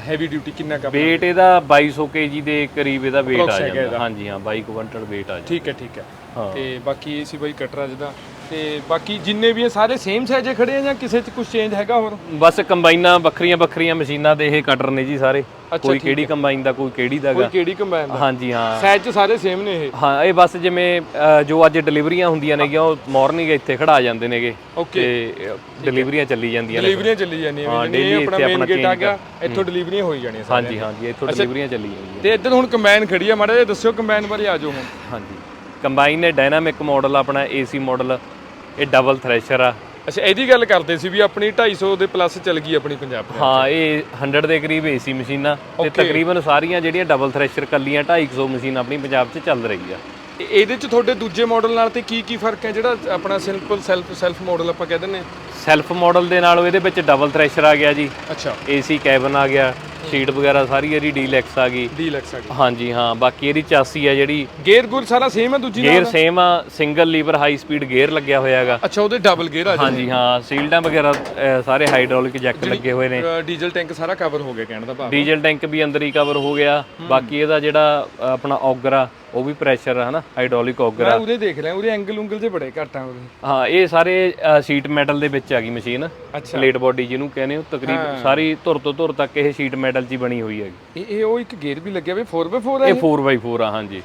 ਹੈਵੀ ਡਿਊਟੀ ਕਿੰਨਾ ਕੁ weight ਇਹਦਾ 2200 kg ਦੇ ਕਰੀਬ ਇਹਦਾ weight ਆ ਜਾਂਦਾ। ਹਾਂਜੀ ਹਾਂ 22 ਕੁਇੰਟਲ weight ਆ ਜਾਂਦਾ। ਠੀਕ ਹੈ ਠੀਕ ਹਾਂ। ਤੇ ਬਾਕੀ ਇਹ ਸੀ ਬਾਈ ਕਟਰਾ ਜਿਹਦਾ। ਤੇ ਬਾਕੀ ਜਿੰਨੇ ਵੀ ਇਹ ਸਾਰੇ ਸੇਮ ਸਾਈਜ਼ੇ ਖੜੇ ਆ ਜਾਂ ਕਿਸੇ ਚ ਕੁਝ ਚੇਂਜ ਹੈਗਾ ਹੋਰ? ਬਸ ਕੰਬਾਈਨਾਂ ਵੱਖਰੀਆਂ ਵੱਖਰੀਆਂ ਮਸ਼ੀਨਾਂ ਦੇ ਇਹ ਕਟਰ ਨੇ ਜੀ ਸਾਰੇ। ਕੋਈ ਕਿਹੜੀ ਕੰਬਾਈਨ ਦਾ ਕੋਈ ਕਿਹੜੀ ਦਾ ਕੋਈ ਗਾ ਕਿਹੜੀ ਕੰਬਾਈਨ ਦਾ? ਹਾਂਜੀ ਹਾਂ। ਸਾਈਜ਼ ਚ ਸਾਰੇ ਸੇਮ ਨੇ ਇਹ? ਹਾਂ ਇਹ ਬਸ ਜਿਵੇਂ ਅ, ਜੋ ਅੱਜ ਡਿਲੀਵਰੀਆਂ ਹੁੰਦੀਆਂ ਨੇਗੀਆਂ ਉਹ ਮਾਰਨਿੰਗ ਇੱਥੇ ਖੜਾ ਜਾਂਦੇ ਨੇਗੇ। ਓਕੇ ਤੇ ਡਿਲੀਵਰੀਆਂ ਚੱਲੀ ਜਾਂਦੀਆਂ ਨੇ। ਡਿਲੀਵਰੀਆਂ ਚੱਲੀ ਜਾਂਦੀਆਂ ਹਾਂ, ਨੇ ਜਿਵੇਂ daily ਆਪਣਾ ਇੱਥੇ ਮੇਨ ਆਪਣਾ ਗੇਟ ਆ change ਗਿਆ ਇੱਥੋਂ ਡਿਲੀਵਰੀਆਂ ਹੋਈ ਜਾਣੀਆਂ ਸਾਰੀਆਂ। ਹਾਂਜੀ ਹਾਂਜੀ ਇੱਥੋਂ ਡਿਲੀਵਰੀਆਂ ਚੱਲੀ ਜਾਂਦੀਆਂ ਤੇ ਇੱਧਰ ਹੁਣ ਕੰਬਾਈਨ ਖੜੀ ਆ ਮਾੜਾ ਜਿਹਾ ਦੱਸਿਓ ਕੰਬਾਈਨ ਬਾਰੇ ਆ ਜਾਓ ਹੁਣ। ਹਾਂਜੀ। ਕੰਬਾਈਨ ਨੇ ਡਾਇਨਾਮਿਕ ਮਾਡਲ ਆਪਣਾ ਏਸੀ ਮਾਡਲ ਇਹ ਡਬਲ ਥ੍ਰੈਸ਼ਰ ਆ। ਅੱਛਾ ਇਹਦੀ ਗੱਲ ਕਰਦੇ ਸੀ ਵੀ ਆਪਣੀ 250 ਦੇ ਪਲੱਸ ਚੱਲ ਗਈ ਆਪਣੀ ਪੰਜਾਬ ਦੇ ਹਾਂ ਇਹ 100 ਦੇ ਕਰੀਬ ਏਸੀ ਮਸ਼ੀਨਾਂ ਤੇ ਤਕਰੀਬਨ ਸਾਰੀਆਂ ਜਿਹੜੀਆਂ ਡਬਲ ਥ੍ਰੈਸ਼ਰ ਕੱਲੀਆਂ 250 ਮਸ਼ੀਨ ਆਪਣੀ ਪੰਜਾਬ 'ਚ ਚੱਲ ਰਹੀ ਆ। ਤੇ ਇਹਦੇ ਚ ਤੁਹਾਡੇ ਦੂਜੇ ਮਾਡਲ ਨਾਲ ਤੇ ਕੀ ਕੀ ਫ਼ਰਕ ਹੈ? ਜਿਹੜਾ ਆਪਣਾ ਸਿੰਪਲ ਸੈਲਫ ਸੈਲਫ ਮਾਡਲ ਆਪਾਂ ਕਹਿ ਦਿੰਦੇ ਸੈਲਫ ਮਾਡਲ ਦੇ ਨਾਲ ਇਹਦੇ ਵਿੱਚ ਡਬਲ ਥ੍ਰੈਸ਼ਰ ਆ ਗਿਆ ਜੀ। ਅੱਛਾ। ਏਸੀ ਕੈਬਨ ਆ ਗਿਆ। ਸੀਟ ਵਗੈਰਾ ਸਾਰੀ ਇਹਦੀ ਡੀਲੈਕਸ ਆ ਗਈ। ਡੀਲਕਸ ਆ ਗਈ। ਹਾਂਜੀ ਹਾਂ ਬਾਕੀ ਇਹਦੀ ਚਾਸੀ ਆ ਜਿਹੜੀ। ਗੇਅਰ ਗੁਰ ਸਾਰਾ ਸੇਮ ਹੈ ਦੂਜੀ ਗੇਅਰ ਸੇਮ ਆ single lever high speed gear ਲੱਗਿਆ ਹੋਇਆ ਹੈਗਾ। ਅੱਛਾ ਉਹਦੇ ਡਬਲ ਗੇਅਰ ਆ ਹਾਂਜੀ ਹਾਂ ਸੀਲਡਾਂ ਵਗੈਰਾ ਅਹ, ਸਾਰੇ ਹਾਈਡ੍ਰੋਲਿਕ ਜੈਕ ਲੱਗੇ ਹੋਏ ਨੇ। ਅ, ਡੀਜ਼ਲ ਟੈਂਕ ਸਾਰਾ ਕਵਰ ਹੋ ਗਿਆ ਕਹਿਣ ਦਾ ਭਾਵ। ਡੀਜ਼ਲ ਟੈਂਕ ਵੀ ਅੰਦਰ ਹੀ ਕਵਰ ਹੋ ਗਿਆ। ਬਾਕੀ ਇਹਦਾ ਜਿਹੜਾ ਅ, ਆਪਣਾ ਔਗਰ ਆ ਉਹ ਵੀ ਪ੍ਰੈਸ਼ਰ ਆ ਹਨਾ? ਹਾਈਡ੍ਰੋਲਿਕ ਔਗਰ ਮੈਂ ਆ ਉਹਦੇ ਦੇਖ ਰਿਹਾ ਉਹਦੇ ਐਂਗਲ ਉਂਗਲ ਜੇ ਬੜੇ ਘੱਟ ਆ ਉਹਦੇ ਹਾਂ ਇਹ ਸਾਰੇ ਸੀਟ ਮੈਟਲ ਦੇ ਵਿੱਚ ਆ ਗਈ ਮਸ਼ੀਨ ਅੱਛਾ। ਪਲੇਟ ਬਾਡੀ ਜਿਹਨੂੰ ਕਹਿੰਦੇ ਹੋ ਤਕਰੀਬਨ ਸਾਰੀ ਧੁਰ ਤੋਂ ਧੁਰ ਤੱਕ ਇਹ ਸ਼ੀਟ ਮੈਟਲ 'ਚ ਹੀ ਬਣੀ ਹੋਈ ਹੈਗੀ। ਇਹ ਇਹ ਉਹ ਇੱਕ ਗੇਅਰ ਵੀ ਲੱਗਿਆ ਵੀ 4x4 ਹੈ ਇਹ 4x4 ਆ ਹਾਂਜੀ।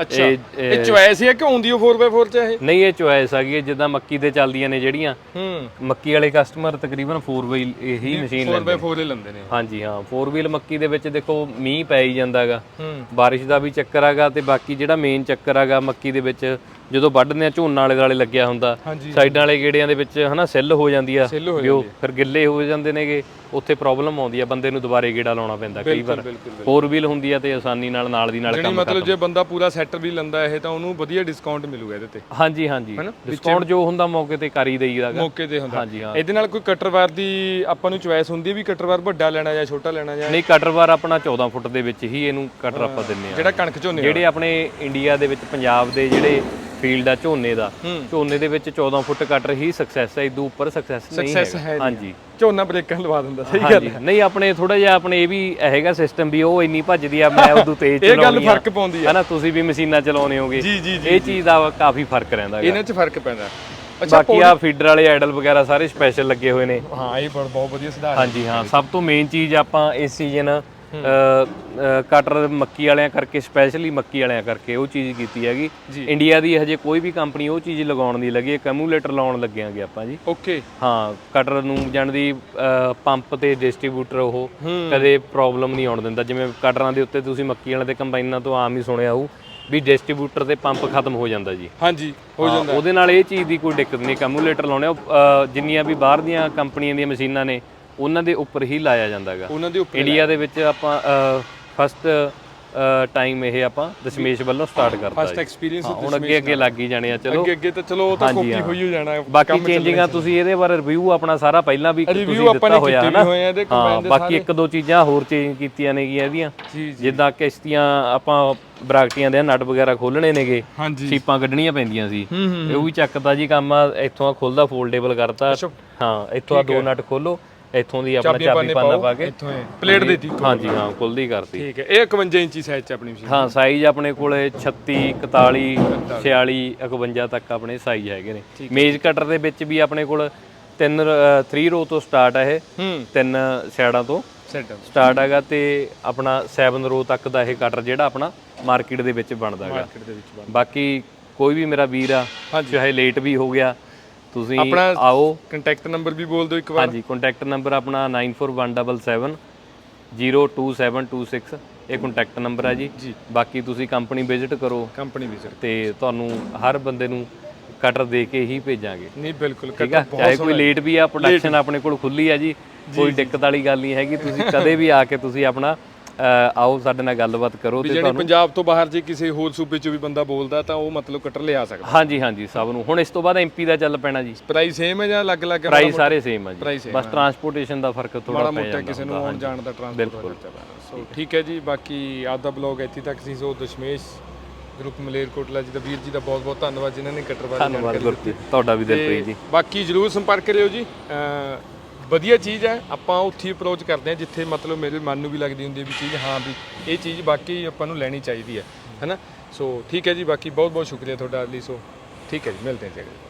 ਅੱਛਾ। ਇਹ- ਚੁਆਇਸ ਹੈ ਕਿ ਆਉਂਦੀ ਉਹ 4x4 ਚ ਇਹ? ਨਹੀਂ ਇਹ ਚੋਇਸ ਹੈਗੀ ਹੈ, ਜਿੱਦਾਂ ਮੱਕੀ ਤੇ ਚੱਲਦੀਆਂ ਨੇ ਜਿਹੜੀਆਂ। ਹੂੰ। ਮੱਕੀ ਵਾਲੇ ਕਸਟਮਰ ਤਕਰੀਬਨ 4 ਵੀਲ ਇਹੀ ਮਸ਼ੀਨ ਲੈਂਦੇ 4x4 ਹੀ ਲੈਂਦੇ ਨੇ ਹਾਂਜੀ ਹਾਂ 4 ਵੀਲ ਮੱਕੀ ਦੇ ਵਿੱਚ ਦੇਖੋ ਮੀਂਹ ਪੈ ਹੀ ਜਾਂਦਾ ਹੈਗਾ ਹੂੰ। ਬਾਰਿਸ਼ ਦਾ ਵੀ ਚੱਕਰ ਹੈਗਾ ਤੇ ਬਾਕੀ ਜਿਹੜਾ ਮੇਨ ਚੱਕਰ ਹੈਗਾ ਮੱਕੀ ਦੇ ਵਿੱਚ ਜਦੋਂ ਵੱਢਦੇ ਆ ਝੋਨਾ ਵਾਲੇ ਵਾਲੇ ਲੱਗਿਆ ਹੁੰਦਾ। ਸਾਈਡਾਂ ਵਾਲੇ ਗੇੜਿਆਂ ਦੇ ਵਿੱਚ ਹਨਾ ਸੈੱਲ ਹੋ ਜਾਂਦੀ ਆ। ਵੀ ਉਹ ਫਿਰ ਗਿੱਲੇ ਹੋ ਜਾਂਦੇ ਨੇਗੇ। ਉੱਥੇ ਪ੍ਰੋਬਲਮ ਆਉਂਦੀ ਆ ਬੰਦੇ ਨੂੰ ਦੁਬਾਰੇ ਗੇੜਾ ਲਾਉਣਾ ਪੈਂਦਾ ਕਈ ਵਾਰ। 4 ਵੀਲ ਹੁੰਦੀ ਆ ਤੇ ਆਸਾਨੀ ਨਾਲ ਨਾਲ ਦੀ ਨਾਲ ਕੰਮ ਮਤਲਬ ਜੇ ਬੰਦਾ ਪੂਰਾ ਸੈਟਰ ਵੀ ਲੈਂਦਾ ਇਹ ਤਾਂ ਉਹਨੂੰ ਵਧੀਆ ਡਿਸਕਾਊਂਟ ਮਿਲੂਗਾ ਇਹਦੇ ਤੇ। ਹਾਂਜੀ ਹਾਂਜੀ। ਡਿਸਕਾਊਂਟ ਜੋ ਹੁੰਦਾ ਮੌਕੇ ਤੇ ਕਰ ਹੀ ਦੇਈਦਾਗਾ। ਮੌਕੇ ਤੇ ਹੁੰਦਾ। ਹਾਂਜੀ ਹਾਂ। ਇਹਦੇ ਨਾਲ ਕੋਈ ਕਟਰ ਵਾਰ ਦੀ ਆਪਾਂ ਨੂੰ ਚੁਆਇਸ ਹੁੰਦੀ ਵੀ ਕਟਰ ਵਾਰ ਵੱਡਾ ਲੈਣਾ ਜਾਂ ਛੋਟਾ ਲੈਣਾ ਜਾਂ ਨਹੀਂ ਕਟਰ ਵਾਰ ਆਪਣਾ 14 ਫੁੱਟ ਦੇ ਵਿੱਚ ਹੀ ਇਹਨੂੰ ਕਟਰ ਆਪਾਂ ਦਿੰਨੇ ਆ। ਜਿਹੜਾ ਕਣਕ ਝੋਨੇ ਜਿਹੜੇ ਆਪਣੇ ਇੰਡੀਆ ਦੇ ਵਿੱਚ ਪੰਜਾਬ ਦੇ ਜਿਹੜੇ ਫੀਲਡ ਆ ਝੋਨੇ ਦਾ। ਝੋਨੇ ਦੇ ਵਿੱਚ 14 ਫੁੱਟ ਕਟਰ ਹੀ ਸਕਸੈਸ ਹੈ ਇਦੋਂ ਉੱਪਰ ਸਕਸੈਸ ਨਹੀਂ। ਹੈ। ਹਾਂਜੀ। ਝੋਨਾ ਬ੍ਰੇਕਾਂ ਲਵਾ ਦਿੰਦਾ ਸਹੀ ਗੱਲ ਹਾਂਜੀ। ਨਹੀਂ ਆਪਣੇ ਥੋੜਾ ਜਿਹਾ ਆਪਣੇ ਇਹ ਵੀ ਹੈਗਾ ਸਿਸਟਮ ਵੀ ਉਹ ਇੰਨੀ ਭੱਜਦੀ ਆ ਮੈਂ ਉਦੋਂ ਤੇਜ਼ ਇਹ ਗੱਲ ਚਲਾਉਣੀ ਆ। ਫ਼ਰਕ ਪਾਉਂਦੀ ਆ। ਹਨਾ ਤੁਸੀਂ ਵੀ ਮਸ਼ੀਨਾਂ ਚਲਾਉਣੇ ਹੋਗੇ। ਜੀ ਜੀ ਜੀ ਇਹ ਚੀਜ਼ ਦਾ ਕਾਫੀ ਫ਼ਰਕ ਰਹਿੰਦਾ ਹੈਗਾ। ਇਹਨਾਂ 'ਚ ਫ਼ਰਕ ਪੈਂਦਾ। ਅੱਛਾ ਬਾਕੀ ਆ ਫੀਡਰ ਵਾਲੇ ਆਈਡਲ ਵਗੈਰਾ ਸਾਰੇ ਸਪੈਸ਼ਲ ਲੱਗੇ ਹੋਏ ਨੇ। ਹਾਂ ਇਹ ਬਹੁਤ ਬਹੁਤ ਵਧੀਆ ਸੁਧਾਰ ਹੈ। ਹਾਂਜੀ ਹਾਂ ਸਭ ਤੋਂ ਮੇਨ ਚੀਜ਼ ਆਪਾਂ ਇਸ ਸੀਜ਼ਨ ਕਟਰ ਮੱਕੀ ਵਾਲਿਆਂ ਕਰਕੇ ਸਪੈਸ਼ਲੀ ਮੱਕੀ ਵਾਲਿਆਂ ਕਰਕੇ ਉਹ ਚੀਜ਼ ਕੀਤੀ ਹੈਗੀ। ਇੰਡੀਆ ਦੀ ਹਜੇ ਕੋਈ ਵੀ ਕੰਪਨੀ ਉਹ ਚੀਜ਼ ਲਗਾਉਣ ਦੀ ਲੱਗੀ ਕਮੂਲੇਟਰ ਲਾਉਣ ਲੱਗਿਆਂਗੇ ਆਪਾਂ ਜੀ। ਓਕੇ ਹਾਂ ਕਟਰ ਨੂੰ ਜਾਣਦੀ ਪੰਪ ਤੇ ਡਿਸਟ੍ਰੀਬਿਊਟਰ ਉਹ ਕਦੇ ਪ੍ਰੋਬਲਮ ਨਹੀਂ ਆਉਣ ਦਿੰਦਾ। ਜਿਵੇਂ ਕਟਰਾਂ ਦੇ ਉੱਤੇ ਤੁਸੀਂ ਮੱਕੀ ਵਾਲਿਆਂ ਦੇ ਕੰਬਾਈਨਾਂ ਤੋਂ ਆਮ ਹੀ ਸੁਣਿਆ ਹੋਊ ਵੀ ਡਿਸਟ੍ਰੀਬਿਊਟਰ ਤੇ ਪੰਪ ਖਤਮ ਹੋ ਜਾਂਦਾ ਜੀ। ਹਾਂਜੀ ਹੋ ਹਾਂ, ਉਹਦੇ ਨਾਲ ਇਹ ਚੀਜ਼ ਦੀ ਕੋਈ ਦਿੱਕਤ ਨਹੀਂ। ਕਮੂਲੇਟਰ ਲਾਉਣੇ ਜਿੰਨੀਆਂ ਵੀ ਬਾਹਰ ਦੀਆਂ ਕੰਪਨੀਆਂ ਦੀਆਂ ਮਸ਼ੀਨਾਂ ਨੇ ਉਹਨਾਂ ਦੇ ਉੱਪਰ ਹੀ ਲਾਇਆ ਜਾਂਦਾ ਹੈਗਾ ਉਹਨਾਂ ਦੇ ਉੱਪਰ ਇੰਡੀਆ ਦੇ ਵਿੱਚ ਆਪਾਂ ਫਸਟ ਟਾਈਮ ਇਹ ਆਪਾਂ ਦਸ਼ਮੇਸ਼ ਵੱਲੋਂ ਸਟਾਰਟ ਕਰਤਾ ਫਸਟ ਐਕਸਪੀਰੀਅੰਸ ਹੁਣ ਅੱਗੇ ਅੱਗੇ ਲੱਗ ਹੀ ਜਾਣੇ ਆ ਚਲੋ। ਅੱਗੇ ਅੱਗੇ ਤਾਂ ਚਲੋ ਉਹ ਤਾਂ ਕਾਪੀ। ਹੋਈ ਹੋ। ਜਾਣਾ ਬਾਕੀ ਚੇਂਜਿੰਗਾਂ ਤੁਸੀਂ ਇਹਦੇ ਬਾਰੇ ਰਿਵਿਊ ਆਪਣਾ ਸਾਰਾ ਪਹਿਲਾਂ ਵੀ ਤੁਸੀਂ ਦਿੱਤਾ ਹੋਇਆ ਹੈ ਨਾ ਹਾਂ ਬਾਕੀ ਇੱਕ ਦੋ ਚੀਜ਼ਾਂ ਹੋਰ ਚੇਂਜ ਕੀਤੀਆਂ ਨੇਗੀਆਂ ਇਹਦੀਆਂ। ਜਿੱਦਾਂ ਕਿਸ਼ਤੀਆਂ ਆਪਾਂ ਬਰਾਕਟੀਆਂ ਦੇ ਨਟ ਵਗੈਰਾ ਖੋਲਣੇ ਨੇਗੇ ਸੀਪਾਂ ਕੱਢਣੀਆਂ ਪੈਂਦੀਆਂ ਸੀ। ਇਹ ਵੀ ਚੱਕਦਾ ਜੀ ਕੰਮ ਇੱਥੋਂ ਆ ਖੁੱਲਦਾ ਫੋਲਡੇਬਲ ਕਰਤਾ। ਹਾਂ ਇੱਥੋਂ ਆ ਦੋ ਨਟ ਖੋਲੋ ਇੱਥੋਂ ਦੀ ਆਪਣਾ ਚਾਬੀ ਪਾਓ। ਪਾ ਕੇ। ਇੱਥੋਂ ਪਲੇਟ ਦੇਤੀ ਹਾਂਜੀ ਹਾਂ ਖੁੱਲਦੀ ਕਰਤੀ। ਠੀਕ ਹੈ ਇਹ 51 ਇੰਚੀ ਸਾਈਜ਼ ਚ ਆਪਣੀ ਮਸ਼ੀਨ ਹਾਂ ਸਾਈਜ਼ ਆਪਣੇ ਕੋਲੇ 36 41 46 51 ਤੱਕ ਆਪਣੇ ਸਾਈਜ਼ ਹੈਗੇ ਨੇ। ਮੇਜ਼ ਕਟਰ ਦੇ ਵਿੱਚ ਵੀ ਆਪਣੇ ਕੋਲ ਤਿੰਨ 3 ਰੋ ਤੋਂ ਸਟਾਰਟ ਹੈ ਇਹ। ਤਿੰਨ ਸਾਈਡਾਂ ਤੋਂ। ਸੈਟ ਸਟਾਰਟ ਹੈਗਾ ਤੇ ਆਪਣਾ 7 ਰੋ ਤੱਕ ਦਾ ਇਹ ਕਟਰ ਜਿਹੜਾ ਆਪਣਾ ਮਾਰਕੀਟ ਦੇ ਵਿੱਚ ਬਣਦਾ ਹੈਗਾ। ਮਾਰਕੀਟ ਦੇ ਵਿੱਚ ਬਣ ਬਾਕੀ ਕੋਈ ਵੀ ਮੇਰਾ ਵੀਰ ਆ ਚਾਹੇ ਲੇਟ ਵੀ ਹੋ ਗਿਆ ਤੁਸੀਂ ਆਪਣਾ- ਆਓ। ਕੰਟੈਕਟ ਨੰਬਰ ਵੀ ਬੋਲ ਦਿਓ ਇੱਕ ਵਾਰ। ਹਾਂਜੀ ਕੰਟੈਕਟ ਨੰਬਰ ਆਪਣਾ 9417 02726 ਇਹ ਕੰਟੈਕਟ ਨੰਬਰ ਹੈ ਜੀ। ਬਾਕੀ ਤੁਸੀਂ ਕੰਪਨੀ ਵਿਜ਼ਿਟ ਕਰੋ। ਕੰਪਨੀ ਵਿਜ਼ਿਟ ਤੇ ਤੁਹਾਨੂੰ ਹਰ ਬੰਦੇ ਨੂੰ ਕਟਰ ਦੇ ਕੇ ਹੀ ਭੇਜਾਂਗੇ। ਨਹੀਂ ਬਿਲਕੁਲ ਠੀਕ ਆ? ਚਾਹੇ ਕੋਈ ਲੇਟ ਵੀ ਆ ਪ੍ਰੋਡਕਸ਼ਨ ਆਪਣੇ ਕੋਲ ਖੁੱਲੀ ਆ ਜੀ। ਕੋਈ ਦਿੱਕਤ ਵਾਲੀ ਗੱਲ ਨਹੀਂ ਹੈਗੀ। ਤੁਸੀਂ ਕਦੇ ਵੀ ਆ ਕੇ ਤੁਸੀਂ ਆਪਣਾ ਆਓ ਸਾਡੇ ਨਾਲ ਗੱਲਬਾਤ ਕਰੋ ਵੀ ਤੇ ਜਿਹੜੇ ਪੰਜਾਬ ਤੋਂ ਬਾਹਰ ਜੇ ਕਿਸੇ ਹੋਰ ਸੂਬੇ ਚ ਵੀ ਬੰਦਾ ਬੋਲਦਾ ਤਾਂ ਉਹ ਮਤਲਬ ਕਟਰ ਲਿਆ ਸਕਦਾ। ਹਾਂਜੀ ਹਾਂਜੀ ਸਭ ਨੂੰ। ਹੁਣ ਇਸ ਤੋਂ ਬਾਅਦ ਐਮਪੀ ਦਾ ਚੱਲ ਪੈਣਾ ਜੀ। ਪ੍ਰਾਈਸ ਸੇਮ ਹੈ ਜਾਂ ਅਲੱਗ-ਅਲੱਗ ਹੈ? ਪ੍ਰਾਈਸ ਸਾਰੇ ਸੇਮ ਆ ਜੀ। ਬਸ ਟਰਾਂਸਪੋਰਟੇਸ਼ਨ ਦਾ ਫ਼ਰਕ ਥੋੜਾ ਮਾੜਾ ਪੈ ਮੋਟਾ ਜਾਂਦਾ ਕਿਸੇ ਨੂੰ ਆਉਣ ਜਾਣ ਦਾ ਟ੍ਰਾਂਸਪੋਰਟ ਪੈਣਾ। ਸੋ ਠੀਕ ਹੈ ਜੀ ਬਾਕੀ ਅੱਜ ਦਾ ਬਲੌਗ ਇੱਥੇ ਤੱਕ ਸੀ। ਸੋ ਦਸ਼ਮੇਸ਼ ਗਰੁੱਪ ਮਲੇਰਕੋਟਲਾ ਜੀ ਦਾ ਵੀਰ ਜੀ ਦਾ ਬਹੁਤ ਬਹੁਤ ਧੰਨਵਾਦ ਜਿਨ੍ਹਾਂ ਨੇ ਕਟਰ ਬਾਰੇ ਤੁਹਾਡਾ ਵੀ ਦਿਲਪ੍ਰੀਤ ਜੀ। ਬਾਕੀ ਜਰੂਰ ਸੰਪਰਕ ਕਰਿਓ ਜੀ। ਵਧੀਆ ਚੀਜ਼ ਹੈ, ਆਪਾਂ ਉੱਥੇ ਅਪਰੋਚ ਕਰਦੇ ਹਾਂ ਜਿੱਥੇ ਮਤਲਬ ਮੇਰੇ ਮਨ ਨੂੰ ਵੀ ਲੱਗਦੀ ਹੁੰਦੀ ਹੈ ਵੀ ਚੀਜ਼, ਹਾਂ ਵੀ ਇਹ ਚੀਜ਼ ਬਾਕੀ ਆਪਾਂ ਨੂੰ ਲੈਣੀ ਚਾਹੀਦੀ ਹੈ, ਹੈਨਾ? ਸੋ ਠੀਕ ਹੈ ਜੀ, ਬਾਕੀ ਬਹੁਤ ਬਹੁਤ ਸ਼ੁਕਰੀਆ ਤੁਹਾਡਾ ਲਈ ਸੋ ਠੀਕ ਹੈ ਜੀ, ਮਿਲਦੇ ਹਾਂ ਜੀ